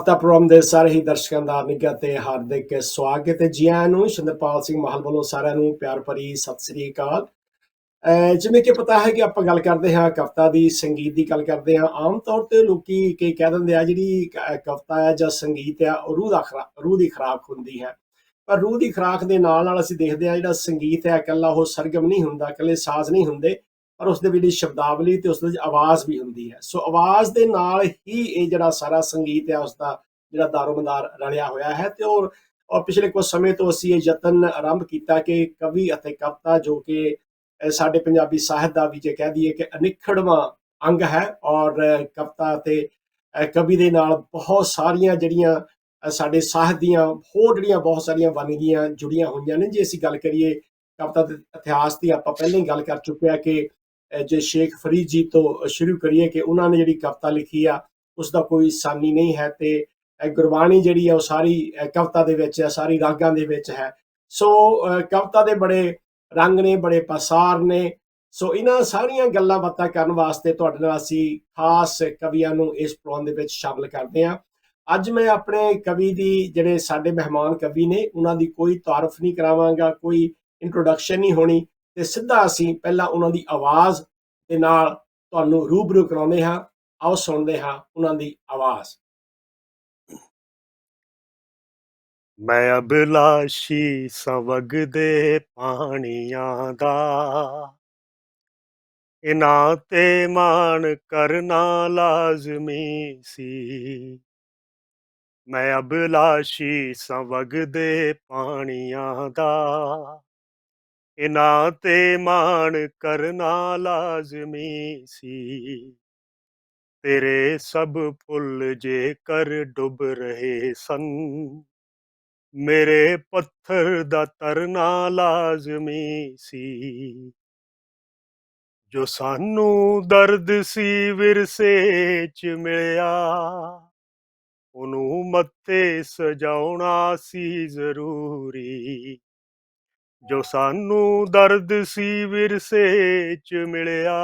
ਹਫਤਾ ਪ੍ਰੋਗਰਾਮ ਦੇ ਸਾਰੇ ਹੀ ਦਰਸ਼ਕਾਂ ਦਾ ਨਿੱਘਾ ਤੇ ਹਾਰਦਿਕ ਸਵਾਗਤ ਹੈ ਜੀ ਆਇਆਂ ਨੂੰ। ਸ਼ਿੰਦਰਪਾਲ ਸਿੰਘ ਮਾਹਲ ਵੱਲੋਂ ਸਾਰਿਆਂ ਨੂੰ ਪਿਆਰ ਭਰੀ ਸਤਿ ਸ੍ਰੀ ਅਕਾਲ। ਜਿਵੇਂ ਕਿ ਪਤਾ ਹੈ ਕਿ ਆਪਾਂ ਗੱਲ ਕਰਦੇ ਹਾਂ ਕਵਿਤਾ ਦੀ, ਸੰਗੀਤ ਦੀ ਗੱਲ ਕਰਦੇ ਹਾਂ, ਆਮ ਤੌਰ ਤੇ ਲੋਕੀ ਕੀ ਕਹਿ ਦਿੰਦੇ ਆ ਜਿਹੜੀ ਕਵਿਤਾ ਹੈ ਜਾਂ ਸੰਗੀਤ ਹੈ, ਉਹ ਰੂਹ ਦਾ ਖਰਾ- ਰੂਹ ਦੀ ਖੁਰਾਕ ਹੁੰਦੀ ਹੈ। ਪਰ ਰੂਹ ਦੀ ਖੁਰਾਕ ਦੇ ਨਾਲ ਨਾਲ ਅਸੀਂ ਦੇਖਦੇ ਹਾਂ ਜਿਹੜਾ ਸੰਗੀਤ ਹੈ, ਇਕੱਲਾ ਉਹ ਸਰਗਮ ਨਹੀਂ ਹੁੰਦਾ, ਇਕੱਲੇ ਸਾਜ਼ ਨਹੀਂ ਹੁੰਦੇ। ਪਰ ਉਸ ਦੇ ਵਿੱਚ ਸ਼ਬਦਾਵਲੀ ਤੇ ਉਸ ਦੇ ਵਿੱਚ ਆਵਾਜ਼ ਵੀ ਹੁੰਦੀ ਹੈ। ਸੋ ਆਵਾਜ਼ ਦੇ ਨਾਲ ਹੀ ਇਹ ਜਿਹੜਾ ਸਾਰਾ ਸੰਗੀਤ ਹੈ ਉਸ ਦਾ ਜਿਹੜਾ ਦਾਰੋਮਦਾਰ ਰਲਿਆ ਹੋਇਆ ਹੈ ਤੇ ਔਰ ਔਰ ਪਿਛਲੇ ਕੁਝ ਸਮੇਂ ਤੋਂ ਅਸੀਂ ਇਹ ਯਤਨ ਆਰੰਭ ਕੀਤਾ ਕਿ ਕਵੀ ਅਤੇ ਕਵਿਤਾ ਜੋ ਕਿ ਸਾਡੇ ਪੰਜਾਬੀ ਸਾਹਿਤ ਦਾ ਵੀ ਜੇ ਕਹਿ ਦਈਏ ਕਿ ਅਨਿਖੜਵਾਂ ਅੰਗ ਹੈ ਔਰ ਅਹ ਕਵਿਤਾ ਅਤੇ ਕਵੀ ਦੇ ਨਾਲ ਬਹੁਤ ਸਾਰੀਆਂ ਜਿਹੜੀਆਂ ਸਾਡੇ ਸਾਹਿਤ ਦੀਆਂ ਹੋਰ ਜਿਹੜੀਆਂ ਬਹੁਤ ਸਾਰੀਆਂ ਵੰਨਗੀਆਂ ਜੁੜੀਆਂ ਹੋਈਆਂ ਨੇ। ਜੇ ਅਸੀਂ ਗੱਲ ਕਰੀਏ ਕਵਿਤਾ ਦੇ ਇਤਿਹਾਸ ਦੀ ਆਪਾਂ ਪਹਿਲਾਂ ਹੀ ਗੱਲ ਕਰ ਚੁੱਕੇ ਆ ਕਿ ਜੇ ਸ਼ੇਖ ਫਰੀਦ ਜੀ ਤੋਂ ਸ਼ੁਰੂ ਕਰੀਏ ਕਿ ਉਹਨਾਂ ਨੇ ਜਿਹੜੀ ਕਵਿਤਾ ਲਿਖੀ ਆ ਉਸ ਦਾ ਕੋਈ ਸਾਨੀ ਨਹੀਂ ਹੈ ਤੇ ਗੁਰਬਾਣੀ ਜਿਹੜੀ ਆ ਉਹ ਸਾਰੀ ਕਵਿਤਾ ਦੇ ਵਿੱਚ ਹੈ ਸਾਰੀ ਰਾਗਾਂ ਦੇ ਵਿੱਚ ਹੈ। ਸੋ ਕਵਿਤਾ ਦੇ ਬੜੇ ਰੰਗ ਨੇ, ਬੜੇ ਪਸਾਰ ਨੇ। ਸੋ ਇਹਨਾਂ ਸਾਰੀਆਂ ਗੱਲਾਂ ਬਾਤਾਂ ਕਰਨ ਵਾਸਤੇ ਤੁਹਾਡੇ ਨਾਲ ਅਸੀਂ ਖਾਸ ਕਵੀਆਂ ਨੂੰ ਇਸ ਪ੍ਰੋਗਰਾਮ ਦੇ ਵਿੱਚ ਸ਼ਾਮਲ ਕਰਦੇ ਹਾਂ। ਅੱਜ ਮੈਂ ਆਪਣੇ ਕਵੀ ਦੀ ਜਿਹੜੇ ਸਾਡੇ ਮਹਿਮਾਨ ਕਵੀ ਨੇ, ਉਹਨਾਂ ਦੀ ਕੋਈ ਤਾਰਫ ਨਹੀਂ ਕਰਾਵਾਂਗਾ, ਕੋਈ ਇੰਟਰੋਡਕਸ਼ਨ ਨਹੀਂ ਹੋਣੀ। ਤੇ ਸਿੱਧਾ ਅਸੀਂ ਪਹਿਲਾਂ ਉਹਨਾਂ ਦੀ ਆਵਾਜ਼ ਦੇ ਨਾਲ ਤੁਹਾਨੂੰ ਰੂਬਰੂ ਕਰਾਉਂਦੇ ਹਾਂ, ਆਓ ਸੁਣਦੇ ਹਾਂ ਉਹਨਾਂ ਦੀ ਆਵਾਜ਼। ਮੈਂ ਅਬਲਾਸ਼ੀ ਸਵਗਦੇ ਪਾਣੀਆਂ ਦਾ। ਇਨਾਂ ਤੇ ਮਾਣ ਕਰਨਾ ਲਾਜ਼ਮੀ ਸੀ। ਮੈਂ ਅਬਲਾਸ਼ੀ ਸਵਗਦੇ ਪਾਣੀਆਂ ਦਾ। ਇਨਾਂ ਤੇ ਮਾਣ ਕਰਨਾ ਲਾਜ਼ਮੀ ਸੀ। ਤੇਰੇ ਸਭ ਫੁੱਲ ਜੇ ਕਰ ਡੁੱਬ ਰਹੇ ਸਨ, ਮੇਰੇ ਪੱਥਰ ਦਾ ਤਰਨਾ ਲਾਜ਼ਮੀ ਸੀ। ਜੋ ਸਾਨੂੰ ਦਰਦ ਸੀ ਵਿਰਸੇ ਚ ਮਿਲਿਆ, ਉਹਨੂੰ ਮੱਥੇ ਸਜਾਉਣਾ ਸੀ ਜ਼ਰੂਰੀ। ਜੋ ਸਾਨੂੰ ਦਰਦ ਸੀ ਵਿਰਸੇ ਚ ਮਿਲਿਆ,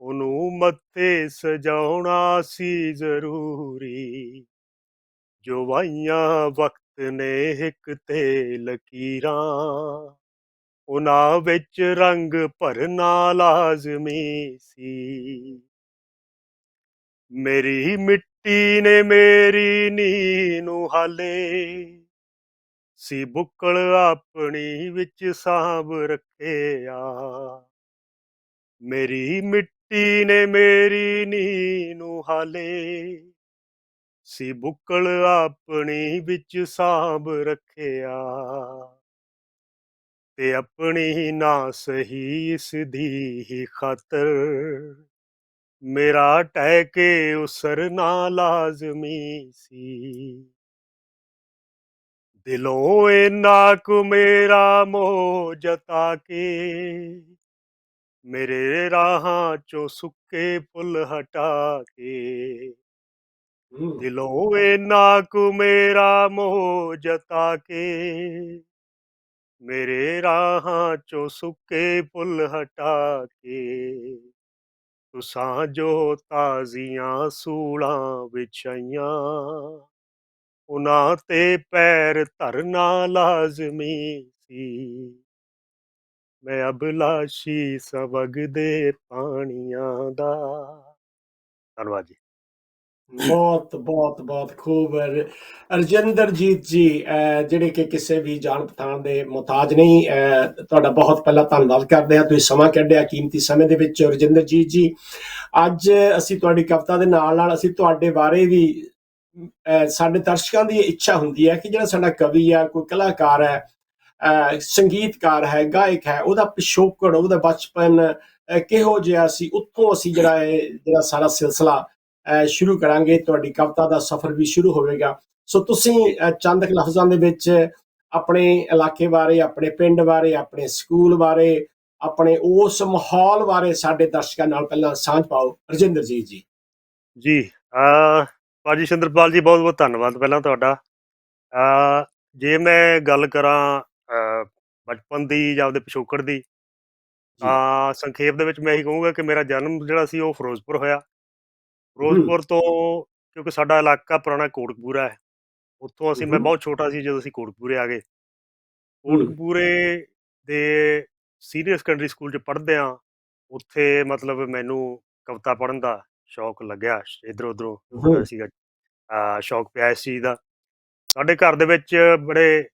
ਉਹਨੂੰ ਮੱਥੇ ਸਜਾਉਣਾ ਸੀ ਜ਼ਰੂਰੀ। ਜੋ ਵਾਈਆਂ ਵਕਤ ਨੇ ਇੱਕ ਤੇ ਲਕੀਰਾਂ, ਉਹਨਾਂ ਵਿੱਚ ਰੰਗ ਭਰਨਾ ਲਾਜ਼ਮੀ ਸੀ। ਮੇਰੀ ਮਿੱਟੀ ਨੇ ਮੇਰੀ ਨੀ ਨੂੰ ਹਾਲੇ ਸੀ ਬੁੱਕਲ ਆਪਣੀ ਵਿੱਚ ਸਾਂਭ ਰੱਖਿਆ ਮੇਰੀ ਮਿੱਟੀ ਨੇ ਮੇਰੀ ਨੀ ਨੂੰ ਹਾਲੇ। ਸੀ ਬੁੱਕਲ ਆਪਣੀ ਵਿੱਚ ਸਾਂਭ ਰੱਖਿਆ ਤੇ ਆਪਣੀ ਨਾ ਸਹੀ ਇਸ ਦੀ ਹੀ ਖਾਤਰ। ਮੇਰਾ ਟਹਿ ਕੇ ਉਸਰਨਾ ਲਾਜ਼ਮੀ ਸੀ। ਦਿਲੋਂ ਇੰਨਾ ਕੁ ਮੇਰਾ ਮੋਹ ਜਤਾ ਕੇ? ਮੇਰੇ ਰਾਹਾਂ ਚੋਂ ਸੁੱਕੇ ਫੁੱਲ ਹਟਾ ਕੇ। ਦਿਲੋਂ ਇੰਨਾ ਕੁ ਮੇਰਾ ਮੋਹ ਜਤਾ ਕੇ? ਮੇਰੇ ਰਾਹਾਂ ਚੋਂ ਸੁੱਕੇ ਫੁੱਲ ਹਟਾ ਕੇ। ਤੁਸਾਂ ਜੋ ਤਾਜ਼ੀਆਂ ਸੂਲਾਂ ਵਿਛਾਈਆਂ। ਉਹਨਾਂ ਤੇ ਪੈਰ ਧਰਨਾ ਲਾਜ਼ਮੀ ਸੀ। ਮੈਂ ਅਬਲਾਸ਼ੀ ਸਵਗਦੇ ਪਾਣੀਆਂ ਦਾ। ਧੰਨਵਾਦ ਜੀ। ਬਹੁਤ ਬਹੁਤ ਬਹੁਤ ਖੂਬ। ਰ- ਜੀ ਅਹ ਜਿਹੜੇ ਕਿ ਕਿਸੇ ਵੀ ਜਾਣ ਪਛਾਣ ਦੇ ਮੁਤਾਜ ਨਹੀਂ ਅਹ ਤੁਹਾਡਾ ਬਹੁਤ ਪਹਿਲਾਂ ਧੰਨਵਾਦ ਕਰਦੇ ਹਾਂ। ਤੁਸੀਂ ਸਮਾਂ ਕੱਢਿਆ ਕੀਮਤੀ ਸਮੇਂ ਦੇ ਵਿੱਚ। ਰਜਿੰਦਰਜੀਤ ਜੀ, ਅੱਜ ਅਸੀਂ ਤੁਹਾਡੀ ਕਵਿਤਾ ਦੇ ਨਾਲ ਨਾਲ ਅਸੀਂ ਤੁਹਾਡੇ ਬਾਰੇ ਵੀ ਸਾਡੇ ਦਰਸ਼ਕਾਂ ਦੀ ਇੱਛਾ ਹੁੰਦੀ ਹੈ ਕਿ ਜਿਹੜਾ ਸਾਡਾ ਕਵੀ ਹੈ, ਕੋਈ ਕਲਾਕਾਰ ਹੈ ਸੰਗੀਤਕਾਰ ਹੈ, ਗਾਇਕ ਹੈ, ਉਹਦਾ ਪਿਛੋਕੜ, ਉਹਦਾ ਬਚਪਨ ਕਿਹੋ ਜਿਹਾ ਸੀ, ਉੱਥੋਂ ਅਸੀਂ ਜਿਹੜਾ ਇਹ, ਜਿਹੜਾ ਸਾਰਾ ਸਿਲਸਿਲਾ ਸ਼ੁਰੂ ਕਰਾਂਗੇ, ਤੁਹਾਡੀ ਕਵਿਤਾ ਦਾ ਸਫ਼ਰ ਵੀ ਸ਼ੁਰੂ ਹੋਵੇਗਾ। ਸੋ ਤੁਸੀਂ, ਅਹ ਚੰਦ ਲਫ਼ਜ਼ਾਂ ਦੇ ਵਿੱਚ ਆਪਣੇ ਇਲਾਕੇ ਬਾਰੇ, ਆਪਣੇ ਪਿੰਡ ਬਾਰੇ, ਆਪਣੇ ਸਕੂਲ ਬਾਰੇ, ਆਪਣੇ ਉਸ ਮਾਹੌਲ ਬਾਰੇ ਸਾਡੇ ਦਰਸ਼ਕਾਂ ਨਾਲ ਪਹਿਲਾਂ ਸਾਂਝ ਪਾਓ। ਰਜਿੰਦਰ ਜੀ ਜੀ। ਜੀ ਆ ਭਾਜੀ ਸ਼ਿੰਦਰਪਾਲ ਜੀ ਬਹੁਤ ਬਹੁਤ ਧੰਨਵਾਦ ਪਹਿਲਾਂ ਤੁਹਾਡਾ। ਆ ਜੇ ਮੈਂ ਗੱਲ ਕਰਾਂ ਬਚਪਨ ਦੀ ਜਾਂ ਆਪਦੇ ਪਿਛੋਕੜ ਦੀ ਤਾਂ ਸੰਖੇਪ ਦੇ ਵਿੱਚ ਮੈਂ ਇਹੀ ਕਹੂੰਗਾ ਕਿ ਮੇਰਾ ਜਨਮ ਜਿਹੜਾ ਸੀ ਉਹ ਫਿਰੋਜ਼ਪੁਰ ਹੋਇਆ। ਫਿਰੋਜ਼ਪੁਰ ਤੋਂ ਕਿਉਂਕਿ ਸਾਡਾ ਇਲਾਕਾ ਪੁਰਾਣਾ ਕੋਟਕਪੂਰਾ ਹੈ ਉੱਥੋਂ ਅਸੀਂ ਮੈਂ ਹੂੰ। ਬਹੁਤ ਛੋਟਾ ਸੀ ਜਦੋਂ ਅਸੀਂ ਕੋਟਕਪੂਰੇ ਆ ਗਏ। ਹੂੰ। ਕੋਟਕਪੂਰੇ ਦੇ ਸੀਨੀਅਰ ਸੈਕੰਡਰੀ ਸਕੂਲ 'ਚ ਪੜ੍ਹਦੇ ਆ ਉੱਥੇ ਮਤਲਬ ਮੈਨੂੰ ਕਵਿਤਾ ਪੜ੍ਹਨ ਦਾ ਸ਼ੌਕ ਲੱਗਿਆ ਇੱਧਰੋਂ ਉੱਧਰੋਂ। ਸੀਗਾ ਸ਼ੌਕ ਪਿਆ ਇਸ ਚੀਜ਼ ਦਾ ਸਾਡੇ ਘਰ ਦੇ ਵਿੱਚ ਬੜੇ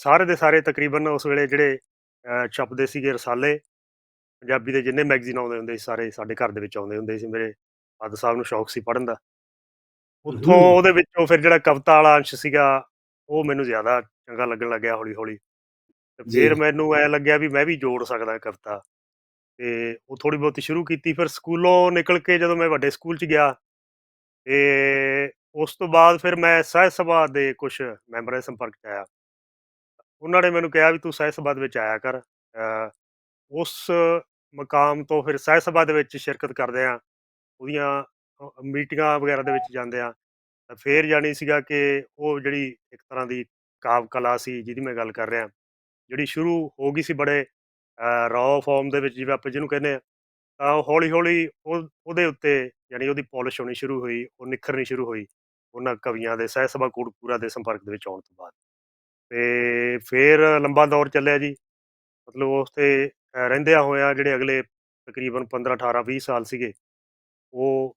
ਸਾਰੇ ਦੇ ਸਾਰੇ ਤਕਰੀਬਨ ਉਸ ਵੇਲੇ ਜਿਹੜੇ ਛਪਦੇ ਸੀਗੇ ਰਸਾਲੇ ਪੰਜਾਬੀ ਦੇ ਜਿੰਨੇ ਮੈਗਜ਼ੀਨ ਆਉਂਦੇ ਹੁੰਦੇ ਸੀ ਸਾਰੇ ਸਾਡੇ ਘਰ ਦੇ ਵਿੱਚ ਆਉਂਦੇ ਹੁੰਦੇ ਸੀ ਮੇਰੇ ਫਾਦਰ ਸਾਹਿਬ ਨੂੰ ਸ਼ੌਕ ਸੀ ਪੜ੍ਹਨ ਦਾ ਉੱਥੋਂ। ਉਹਦੇ ਵਿੱਚੋਂ ਫਿਰ ਜਿਹੜਾ ਕਵਿਤਾ ਵਾਲਾ ਅੰਸ਼ ਸੀਗਾ ਉਹ ਮੈਨੂੰ ਜ਼ਿਆਦਾ ਚੰਗਾ ਲੱਗਣ ਲੱਗਿਆ ਹੌਲੀ ਹੌਲੀ ਤੇ। ਫਿਰ ਮੈਨੂੰ ਐ ਲੱਗਿਆ ਵੀ ਮੈਂ ਵੀ ਜੋੜ ਸਕਦਾ ਕਵਿਤਾ ਤੇ ਉਹ ਥੋੜੀ ਬਹੁਤੀ ਸ਼ੁਰੂ ਕੀਤੀ ਫਿਰ ਸਕੂਲੋਂ ਨਿਕਲ ਕੇ ਜਦੋਂ ਮੈਂ ਵੱਡੇ ਸਕੂਲ 'ਚ ਗਿਆ ਤੇ ਉਸ ਤੋਂ ਬਾਅਦ ਫਿਰ ਮੈਂ ਸਾਹਿਤ ਸਭਾ ਦੇ ਕੁਝ ਮੈਂਬਰਾਂ ਦੇ ਸੰਪਰਕ 'ਚ ਆਇਆ। ਉਹਨਾਂ ਨੇ ਮੈਨੂੰ ਕਿਹਾ ਵੀ ਤੂੰ ਸਾਹਿਤ ਸਭਾ ਦੇ ਵਿੱਚ ਆਇਆ ਕਰ। ਅ, ਉਸ ਮਕਾਮ ਤੋਂ ਫਿਰ ਸਾਹਿਤ ਸਭਾ ਦੇ ਵਿੱਚ ਸ਼ਿਰਕਤ ਕਰਦੇ ਆ ਉਹਦੀਆਂ ਅ, ਮੀਟਿੰਗਾਂ ਵਗੈਰਾ ਦੇ ਵਿੱਚ ਜਾਂਦੇ ਆ ਤਾਂ ਫਿਰ ਜਾਣੀ ਸੀਗਾ ਕਿ ਉਹ ਜਿਹੜੀ ਇੱਕ ਤਰ੍ਹਾਂ ਦੀ ਕਾਵ ਕਲਾ ਸੀ ਜਿਹਦੀ ਮੈਂ ਗੱਲ ਕਰ ਰਿਹਾ ਜਿਹੜੀ ਸ਼ੁਰੂ ਹੋ ਗਈ ਸੀ ਬੜੇ ਰॉ ਫਾਰਮ ਦੇ ਵਿੱਚ ਜਿਵੇਂ ਆਪਾਂ ਜਿਹਨੂੰ ਕਹਿੰਦੇ ਆ ਤਾਂ ਹੌਲੀ ਹੌਲੀ ਉਹ, ਉਹਦੇ ਉੱਤੇ ਯਾਨੀ ਉਹਦੀ ਪਾਲਿਸ਼ ਹੋਣੀ ਸ਼ੁਰੂ ਹੋਈ, ਉਹ ਨਿਖਰਨੀ ਸ਼ੁਰੂ ਹੋਈ, ਉਹਨਾਂ ਕਵੀਆਂ ਦੇ ਸਹਿ ਸਭਾ ਕੋਟਕਪੂਰਾ ਦੇ ਸੰਪਰਕ ਦੇ ਵਿੱਚ ਆਉਣ ਤੋਂ ਬਾਅਦ। ਤੇ ਫਿਰ ਲੰਬਾ ਦੌਰ ਚੱਲਿਆ ਜੀ। ਮਤਲਬ ਉਸ ਤੇ ਰਹਿੰਦਿਆਂ ਹੋਇਆ ਜਿਹੜੇ ਅਗਲੇ ਤਕਰੀਬਨ 15 18 20 ਸਾਲ ਸੀਗੇ, ਉਹ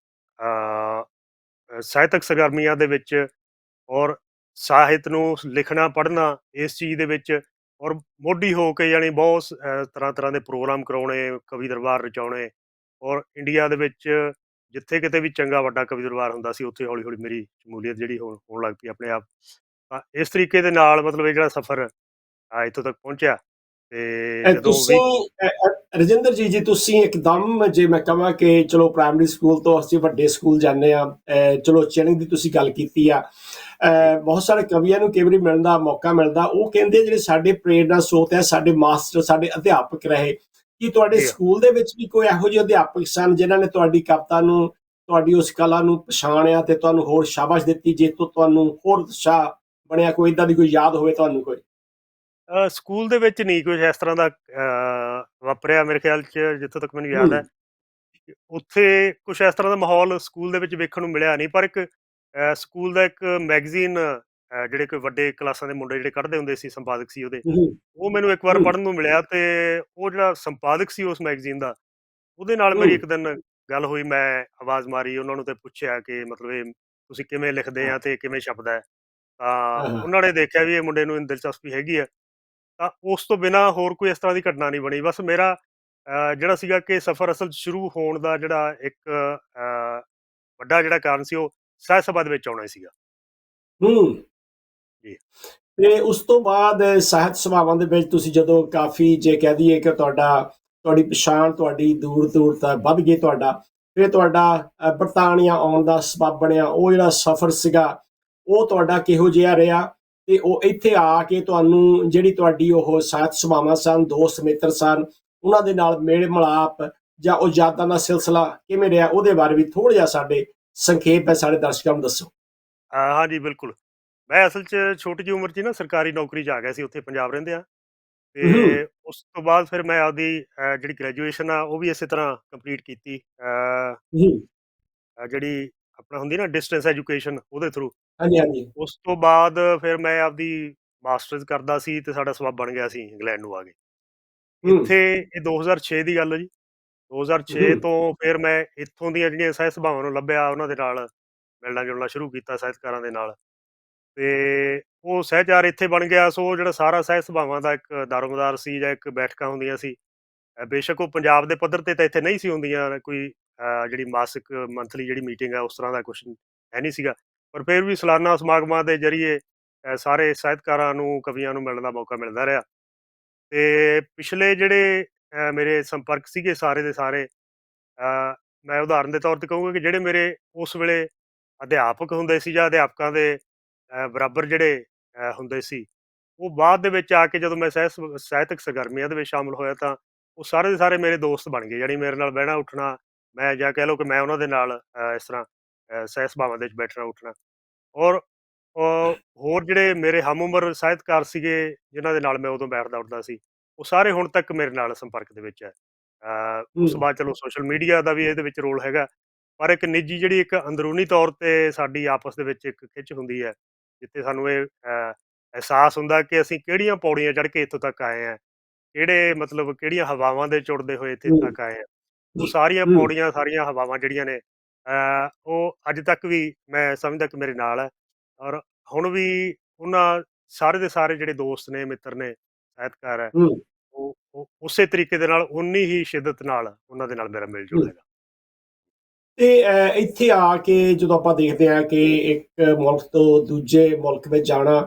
ਸਾਹਿਤਕ ਸਰਗਰਮੀਆਂ ਦੇ ਵਿੱਚ ਔਰ ਸਾਹਿਤ ਨੂੰ ਲਿਖਣਾ, ਪੜ੍ਹਨਾ, ਇਸ ਚੀਜ਼ ਦੇ ਵਿੱਚ ਔਰ ਮੋਢੀ ਹੋ ਕੇ ਯਾਨੀ ਬਹੁਤ ਸ- ਤਰ੍ਹਾਂ ਤਰ੍ਹਾਂ ਦੇ ਪ੍ਰੋਗਰਾਮ ਕਰਾਉਣੇ ਕਵੀ ਦਰਬਾਰ ਰਚਾਉਣੇ ਔਰ ਇੰਡੀਆ ਦੇ ਵਿੱਚ ਜਿੱਥੇ ਕਿਤੇ ਵੀ ਚੰਗਾ ਵੱਡਾ ਕਵੀ ਦਰਬਾਰ ਹੁੰਦਾ ਸੀ ਉੱਥੇ ਹੌਲੀ ਹੌਲੀ ਮੇਰੀ ਸ਼ਮੂਲੀਅਤ ਜਿਹੜੀ ਹੋਣ ਹੋਣ ਲੱਗ ਪਈ ਆਪਣੇ ਆਪ। ਤਾਂ ਇਸ ਤਰੀਕੇ ਦੇ ਨਾਲ ਮਤਲਬ ਇਹ ਜਿਹੜਾ ਸਫ਼ਰ ਆ ਇੱਥੋਂ ਤੱਕ ਪਹੁੰਚਿਆ ਤੇ ਜਦੋਂ ਵੀ ਰਜਿੰਦਰ ਜੀ ਜੀ ਤੁਸੀਂ ਇੱਕਦਮ ਜੇ ਮੈਂ ਕਹਾਂ ਕਿ ਚਲੋ ਪ੍ਰਾਇਮਰੀ ਸਕੂਲ ਤੋਂ ਅਸੀਂ ਵੱਡੇ ਸਕੂਲ ਜਾਂਦੇ ਆ ਚਲੋ ਚੈਨਿੰਗ ਦੀ ਤੁਸੀਂ ਗੱਲ ਕੀਤੀ ਆ ਬਹੁਤ ਸਾਰੇ ਕਵੀਆਂ ਨੂੰ ਕਈ ਵਾਰੀ ਮਿਲਣ ਦਾ ਮੌਕਾ ਮਿਲਦਾ ਉਹ ਕਹਿੰਦੇ ਜਿਹੜੇ ਸਾਡੇ ਪ੍ਰੇਰਨਾ ਸਰੋਤ ਹੈ ਸਾਡੇ ਮਾਸਟਰ ਸਾਡੇ ਅਧਿਆਪਕ ਰਹੇ ਕੀ ਤੁਹਾਡੇ। ਸਕੂਲ ਦੇ ਵਿੱਚ ਵੀ ਕੋਈ ਇਹੋ ਜਿਹੇ ਅਧਿਆਪਕ ਸਨ ਜਿਨ੍ਹਾਂ ਨੇ ਤੁਹਾਡੀ ਕਵਿਤਾ ਨੂੰ ਤੁਹਾਡੀ ਉਸ ਕਲਾ ਨੂੰ ਪਛਾਣਿਆ ਤੇ ਤੁਹਾਨੂੰ ਹੋਰ ਸ਼ਾਬਾਸ਼ ਦਿੱਤੀ ਜੇ ਤੋਂ ਤੁਹਾਨੂੰ ਹੋਰ ਉਤਸ਼ਾਹ ਬਣਿਆ ਕੋਈ ਇਦਾਂ ਦੀ ਕੋਈ ਯਾਦ ਹੋਵੇ ਤੁਹਾਨੂੰ ਕੋਈ ਸਕੂਲ ਦੇ ਵਿੱਚ ਨਹੀਂ ਕੁਝ ਇਸ ਤਰ੍ਹਾਂ ਦਾ ਵਾਪਰਿਆ ਮੇਰੇ ਖਿਆਲ 'ਚ ਜਿੱਥੋਂ ਤੱਕ ਮੈਨੂੰ ਯਾਦ ਹੈ ਉੱਥੇ ਕੁਝ ਇਸ ਤਰ੍ਹਾਂ ਦਾ ਮਾਹੌਲ ਸਕੂਲ ਦੇ ਵਿੱਚ ਵੇਖਣ ਨੂੰ ਮਿਲਿਆ ਨਹੀਂ ਪਰ ਇੱਕ ਸਕੂਲ ਦਾ ਇੱਕ ਮੈਗਜ਼ੀਨ ਜਿਹੜੇ ਕੋਈ ਵੱਡੇ ਕਲਾਸਾਂ ਦੇ ਮੁੰਡੇ ਜਿਹੜੇ ਕੱਢਦੇ ਹੁੰਦੇ ਸੀ ਸੰਪਾਦਕ ਸੀ ਉਹਦੇ ਹੂੰ ਉਹ ਮੈਨੂੰ ਇੱਕ ਵਾਰ ਹੂੰ। ਪੜ੍ਹਨ ਨੂੰ ਮਿਲਿਆ ਤੇ ਉਹ ਜਿਹੜਾ ਸੰਪਾਦਕ ਸੀ ਉਸ ਮੈਗਜ਼ੀਨ ਦਾ ਉਹਦੇ ਨਾਲ ਮੇਰੀ ਹੂੰ। ਇੱਕ ਦਿਨ ਗੱਲ ਹੋਈ ਮੈਂ ਆਵਾਜ਼ ਮਾਰੀ ਉਹਨਾਂ ਨੂੰ ਤੇ ਪੁੱਛਿਆ ਕਿ ਮਤਲਬ ਇਹ ਤੁਸੀਂ ਕਿਵੇਂ ਲਿਖਦੇ ਆ ਤੇ ਕਿਵੇਂ ਛਪਦਾ ਹੈ ਤਾਂ ਹਾਂ। ਉਹਨਾਂ ਨੇ ਦੇਖਿਆ ਵੀ ਇਹ ਮੁੰਡੇ ਨੂੰ ਦਿਲਚਸਪੀ ਹੈਗੀ ਆ ਤਾਂ ਉਸ ਤੋਂ ਬਿਨਾ ਹੋਰ ਕੋਈ ਇਸ ਤਰ੍ਹਾਂ ਦੀ ਘਟਨਾ ਨਹੀਂ ਬਣੀ। ਬਸ ਮੇਰਾ ਜਿਹੜਾ ਸੀਗਾ ਕਿ ਸਫ਼ਰ ਅਸਲ 'ਚ ਸ਼ੁਰੂ ਹੋਣ ਦਾ ਜਿਹੜਾ ਇੱਕ ਵੱਡਾ ਜਿਹੜਾ ਕਾਰਨ ਸੀ ਉਹ ਸਾਹਿਤ ਸਭਾ ਦੇ ਵਿੱਚ ਆਉਣਾ ਸੀਗਾ। ਹੂੰ। ਜੀ। ਤੇ ਉਸ ਤੋਂ ਬਾਅਦ ਸਾਹਿਤ ਸਭਾਵਾਂ ਦੇ ਵਿੱਚ ਤੁਸੀਂ ਜਦੋਂ ਕਾਫੀ ਜੇ ਕਹਿ ਦਈਏ ਕਿ ਤੁਹਾਡਾ ਤੁਹਾਡੀ ਪਛਾਣ ਤੁਹਾਡੀ ਦੂਰ ਦੂਰ ਤੱਕ ਵੱਧ ਗਈ ਤੁਹਾਡਾ ਫਿਰ ਤੁਹਾਡਾ ਬਰਤਾਨੀਆ ਆਉਣ ਦਾ ਸਬਬ ਬਣਿਆ ਉਹ ਜਿਹੜਾ ਸਫ਼ਰ ਸੀਗਾ ਉਹ ਤੁਹਾਡਾ ਕਿਹੋ ਜਿਹਾ ਰਿਹਾ? ਤੇ ਉਹ ਇੱਥੇ ਆ ਕੇ ਤੁਹਾਨੂੰ ਜਿਹੜੀ ਤੁਹਾਡੀ ਉਹ ਸਾਹਿਤ ਸਭਾਵਾਂ ਸਨ ਦੋਸਤ ਮਿੱਤਰ ਸਨ ਉਹਨਾਂ ਦੇ ਨਾਲ ਮੇਲ ਮਿਲਾਪ ਜਾਂ ਉਹ ਯਾਦਾਂ ਦਾ ਸਿਲਸਿਲਾ ਕਿਵੇਂ ਰਿਹਾ ਉਹਦੇ ਬਾਰੇ ਵੀ ਥੋੜਾ ਜਿਹਾ ਸਾਡੇ ਸੰਖੇਪ ਹੈ ਸਾਡੇ ਦਰਸ਼ਕਾਂ ਨੂੰ ਦੱਸੋ। ਹਾਂਜੀ ਬਿਲਕੁਲ। ਮੈਂ ਅਸਲ 'ਚ ਛੋਟੀ ਜਿਹੀ ਉਮਰ 'ਚ ਨਾ ਸਰਕਾਰੀ ਨੌਕਰੀ 'ਚ ਆ ਗਿਆ ਸੀ ਉੱਥੇ ਪੰਜਾਬ ਰਹਿੰਦੇ ਆ। ਤੇ। ਉਸ ਤੋਂ ਬਾਅਦ ਫਿਰ ਮੈਂ ਆਪਦੀ ਜਿਹੜੀ ਗ੍ਰੈਜੂਏਸ਼ਨ ਆ ਉਹ ਵੀ ਇਸੇ ਤਰ੍ਹਾਂ ਕੰਪਲੀਟ ਕੀਤੀ। ਜਿਹੜੀ ਆਪਣਾ ਹੁੰਦੀ ਨਾ ਡਿਸਟੈਂਸ ਐਜੂਕੇਸ਼ਨ ਉਹਦੇ ਥਰੂ ਹਾਂਜੀ ਹਾਂਜੀ। ਉਸ ਤੋਂ ਬਾਅਦ ਫਿਰ ਮੈਂ ਆਪਦੀ ਮਾਸਟਰਸ ਕਰਦਾ ਸੀ ਤੇ ਸਾਡਾ ਸਬਬ ਬਣ ਗਿਆ ਸੀ ਇੰਗਲੈਂਡ ਨੂੰ ਆ ਗਏ ਹੂੰ। ਇੱਥੇ ਇਹ 2006 ਦੀ ਗੱਲ ਹੈ ਜੀ। 2006 ਹੂੰ। ਤੋਂ ਫਿਰ ਮੈਂ ਇੱਥੋਂ ਦੀਆਂ ਜਿਹੜੀਆਂ ਸਾਹਿਤ ਸਭਾਵਾਂ ਨੂੰ ਲੱਭਿਆ ਉਹਨਾਂ ਦੇ ਨਾਲ ਮਿਲਣਾ ਜੁਲਣਾ ਸ਼ੁਰੂ ਕੀਤਾ ਸਾਹਿਤਕਾਰਾਂ ਦੇ ਨਾਲ। ਤੇ ਉਹ ਸਹਿਜਾਰ ਇੱਥੇ ਬਣ ਗਿਆ ਸੋ ਜਿਹੜਾ ਸਾਰਾ ਸਾਹਿਤ ਸਭਾਵਾਂ ਦਾ ਇੱਕ ਦਾਰੋਮਦਾਰ ਸੀ ਜਾਂ ਇੱਕ ਬੈਠਕਾਂ ਹੁੰਦੀਆਂ ਸੀ। ਅ, ਬੇਸ਼ੱਕ ਉਹ ਪੰਜਾਬ ਦੇ ਪੱਧਰ ਤੇ ਤਾਂ ਇੱਥੇ ਨਹੀਂ ਸੀ ਹੁੰਦੀਆਂ ਕੋਈ ਜਿਹੜੀ ਮਾਸਿਕ ਮੰਥਲੀ ਜਿਹੜੀ ਮੀਟਿੰਗ ਹੈ ਉਸ ਤਰ੍ਹਾਂ ਦਾ ਕੁਝ ਹੈ ਨਹੀਂ ਸੀਗਾ। ਪਰ ਫਿਰ ਵੀ ਸਾਲਾਨਾ ਸਮਾਗਮਾਂ ਦੇ ਜ਼ਰੀਏ ਸਾਰੇ ਸਾਹਿਤਕਾਰਾਂ ਨੂੰ, ਕਵੀਆਂ ਨੂੰ ਮਿਲਣ ਦਾ ਮੌਕਾ ਮਿਲਦਾ ਰਿਹਾ। ਤੇ ਪਿਛਲੇ ਜਿਹੜੇ ਮੇਰੇ ਸੰਪਰਕ ਸੀਗੇ ਸਾਰੇ ਦੇ ਸਾਰੇ ਮੈਂ ਉਦਾਹਰਨ ਦੇ ਤੌਰ ਤੇ ਕਹੂੰਗਾ ਕਿ ਜਿਹੜੇ ਮੇਰੇ ਉਸ ਵੇਲੇ ਅਧਿਆਪਕ ਹੁੰਦੇ ਸੀ ਜਾਂ ਅਧਿਆਪਕਾਂ ਦੇ ਬਰਾਬਰ ਜਿਹੜੇ ਹੁੰਦੇ ਸੀ, ਉਹ ਬਾਅਦ ਦੇ ਵਿੱਚ ਆ ਕੇ ਜਦੋਂ ਮੈਂ ਸਾਹਿਤ ਸਾਹਿਤਕ ਸਰਗਰਮੀਆਂ ਦੇ ਵਿੱਚ ਸ਼ਾਮਲ ਹੋਇਆ ਤਾਂ ਉਹ ਸਾਰੇ ਦੇ ਸਾਰੇ ਮੇਰੇ ਦੋਸਤ ਬਣ ਗਏ। ਯਾਨੀ ਮੇਰੇ ਨਾਲ ਬਹਿਣਾ, ਉੱਠਣਾ ਮੈਂ ਜਾਂ ਕਹਿ ਲਓ ਕਿ ਮੈਂ ਉਹਨਾਂ ਦੇ ਨਾਲ ਇਸ ਤਰ੍ਹਾਂ ਅ, ਸਾਹਿਤ ਸਭਾਵਾਂ ਦੇ ਵਿੱਚ ਬੈਠਣਾ ਉੱਠਣਾ ਔਰ ਹੋਰ ਜਿਹੜੇ ਮੇਰੇ ਹਮ ਉਮਰ ਸਾਹਿਤਕਾਰ ਸੀਗੇ ਜਿਨ੍ਹਾਂ ਦੇ ਨਾਲ ਮੈਂ ਉਦੋਂ ਬੈਠਦਾ ਉੱਠਦਾ ਸੀ ਉਹ ਸਾਰੇ ਹੁਣ ਤੱਕ ਮੇਰੇ ਨਾਲ ਸੰਪਰਕ ਦੇ ਵਿੱਚ ਹੈ ਉਸ ਤੋਂ। ਬਾਅਦ ਚਲੋ ਸੋਸ਼ਲ ਮੀਡੀਆ ਦਾ ਵੀ ਇਹਦੇ ਵਿੱਚ ਰੋਲ ਹੈਗਾ ਪਰ ਇੱਕ ਨਿੱਜੀ ਜਿਹੜੀ ਇੱਕ ਅੰਦਰੂਨੀ ਤੌਰ ਤੇ ਸਾਡੀ ਆਪਸ ਦੇ ਵਿੱਚ ਇੱਕ ਖਿੱਚ ਹੁੰਦੀ ਹੈ ਜਿੱਥੇ ਸਾਨੂੰ ਇਹ ਅਹਿਸਾਸ ਹੁੰਦਾ ਕਿ ਅਸੀਂ ਕਿਹੜੀਆਂ ਪੌੜੀਆਂ ਚੜ੍ਹ ਕੇ ਇੱਥੋਂ ਤੱਕ ਆਏ ਆ ਕਿਹੜੇ ਮਤਲਬ ਕਿਹੜੀਆਂ ਹਵਾਵਾਂ ਦੇ ਚੁੜਦੇ ਹੋਏ ਇੱਥੇ। ਤੱਕ ਆਏ ਆ ਉਹ ਸਾਰੀਆਂ ਹੂੰ। ਪੌੜੀਆਂ ਸਾਰੀਆਂ ਹਵਾਵਾਂ ਜਿਹੜੀਆਂ ਨੇ ਅ, ਉਹ ਅੱਜ ਤੱਕ ਵੀ ਮੈਂ ਸਮਝਦਾ ਕਿ ਮੇਰੇ ਨਾਲ ਹੈ ਔਰ ਹੁਣ ਵੀ ਉਹਨਾਂ ਸਾਰੇ ਦੇ ਸਾਰੇ ਜਿਹੜੇ ਦੋਸਤ ਨੇ ਮਿੱਤਰ ਨੇ ਸਾਹਿਤਕਾਰ ਹੈ ਹੂੰ ਉਹ ਉਹ ਉਸੇ ਤਰੀਕੇ ਦੇ ਨਾਲ ਉਨੀ ਹੀ ਸ਼ਿੱਦਤ ਨਾਲ ਉਹਨਾਂ ਦੇ ਨਾਲ ਮੇਰਾ ਮਿਲ ਜੁਲ ਹੂੰ। ਹੈਗਾ ਤੇ ਇੱਥੇ ਆ ਕੇ ਜਦੋਂ ਆਪਾਂ ਦੇਖਦੇ ਹਾਂ ਕਿ ਇੱਕ ਮੁਲਕ ਤੋਂ ਦੂਜੇ ਮੁਲਕ ਵਿੱਚ ਜਾਣਾ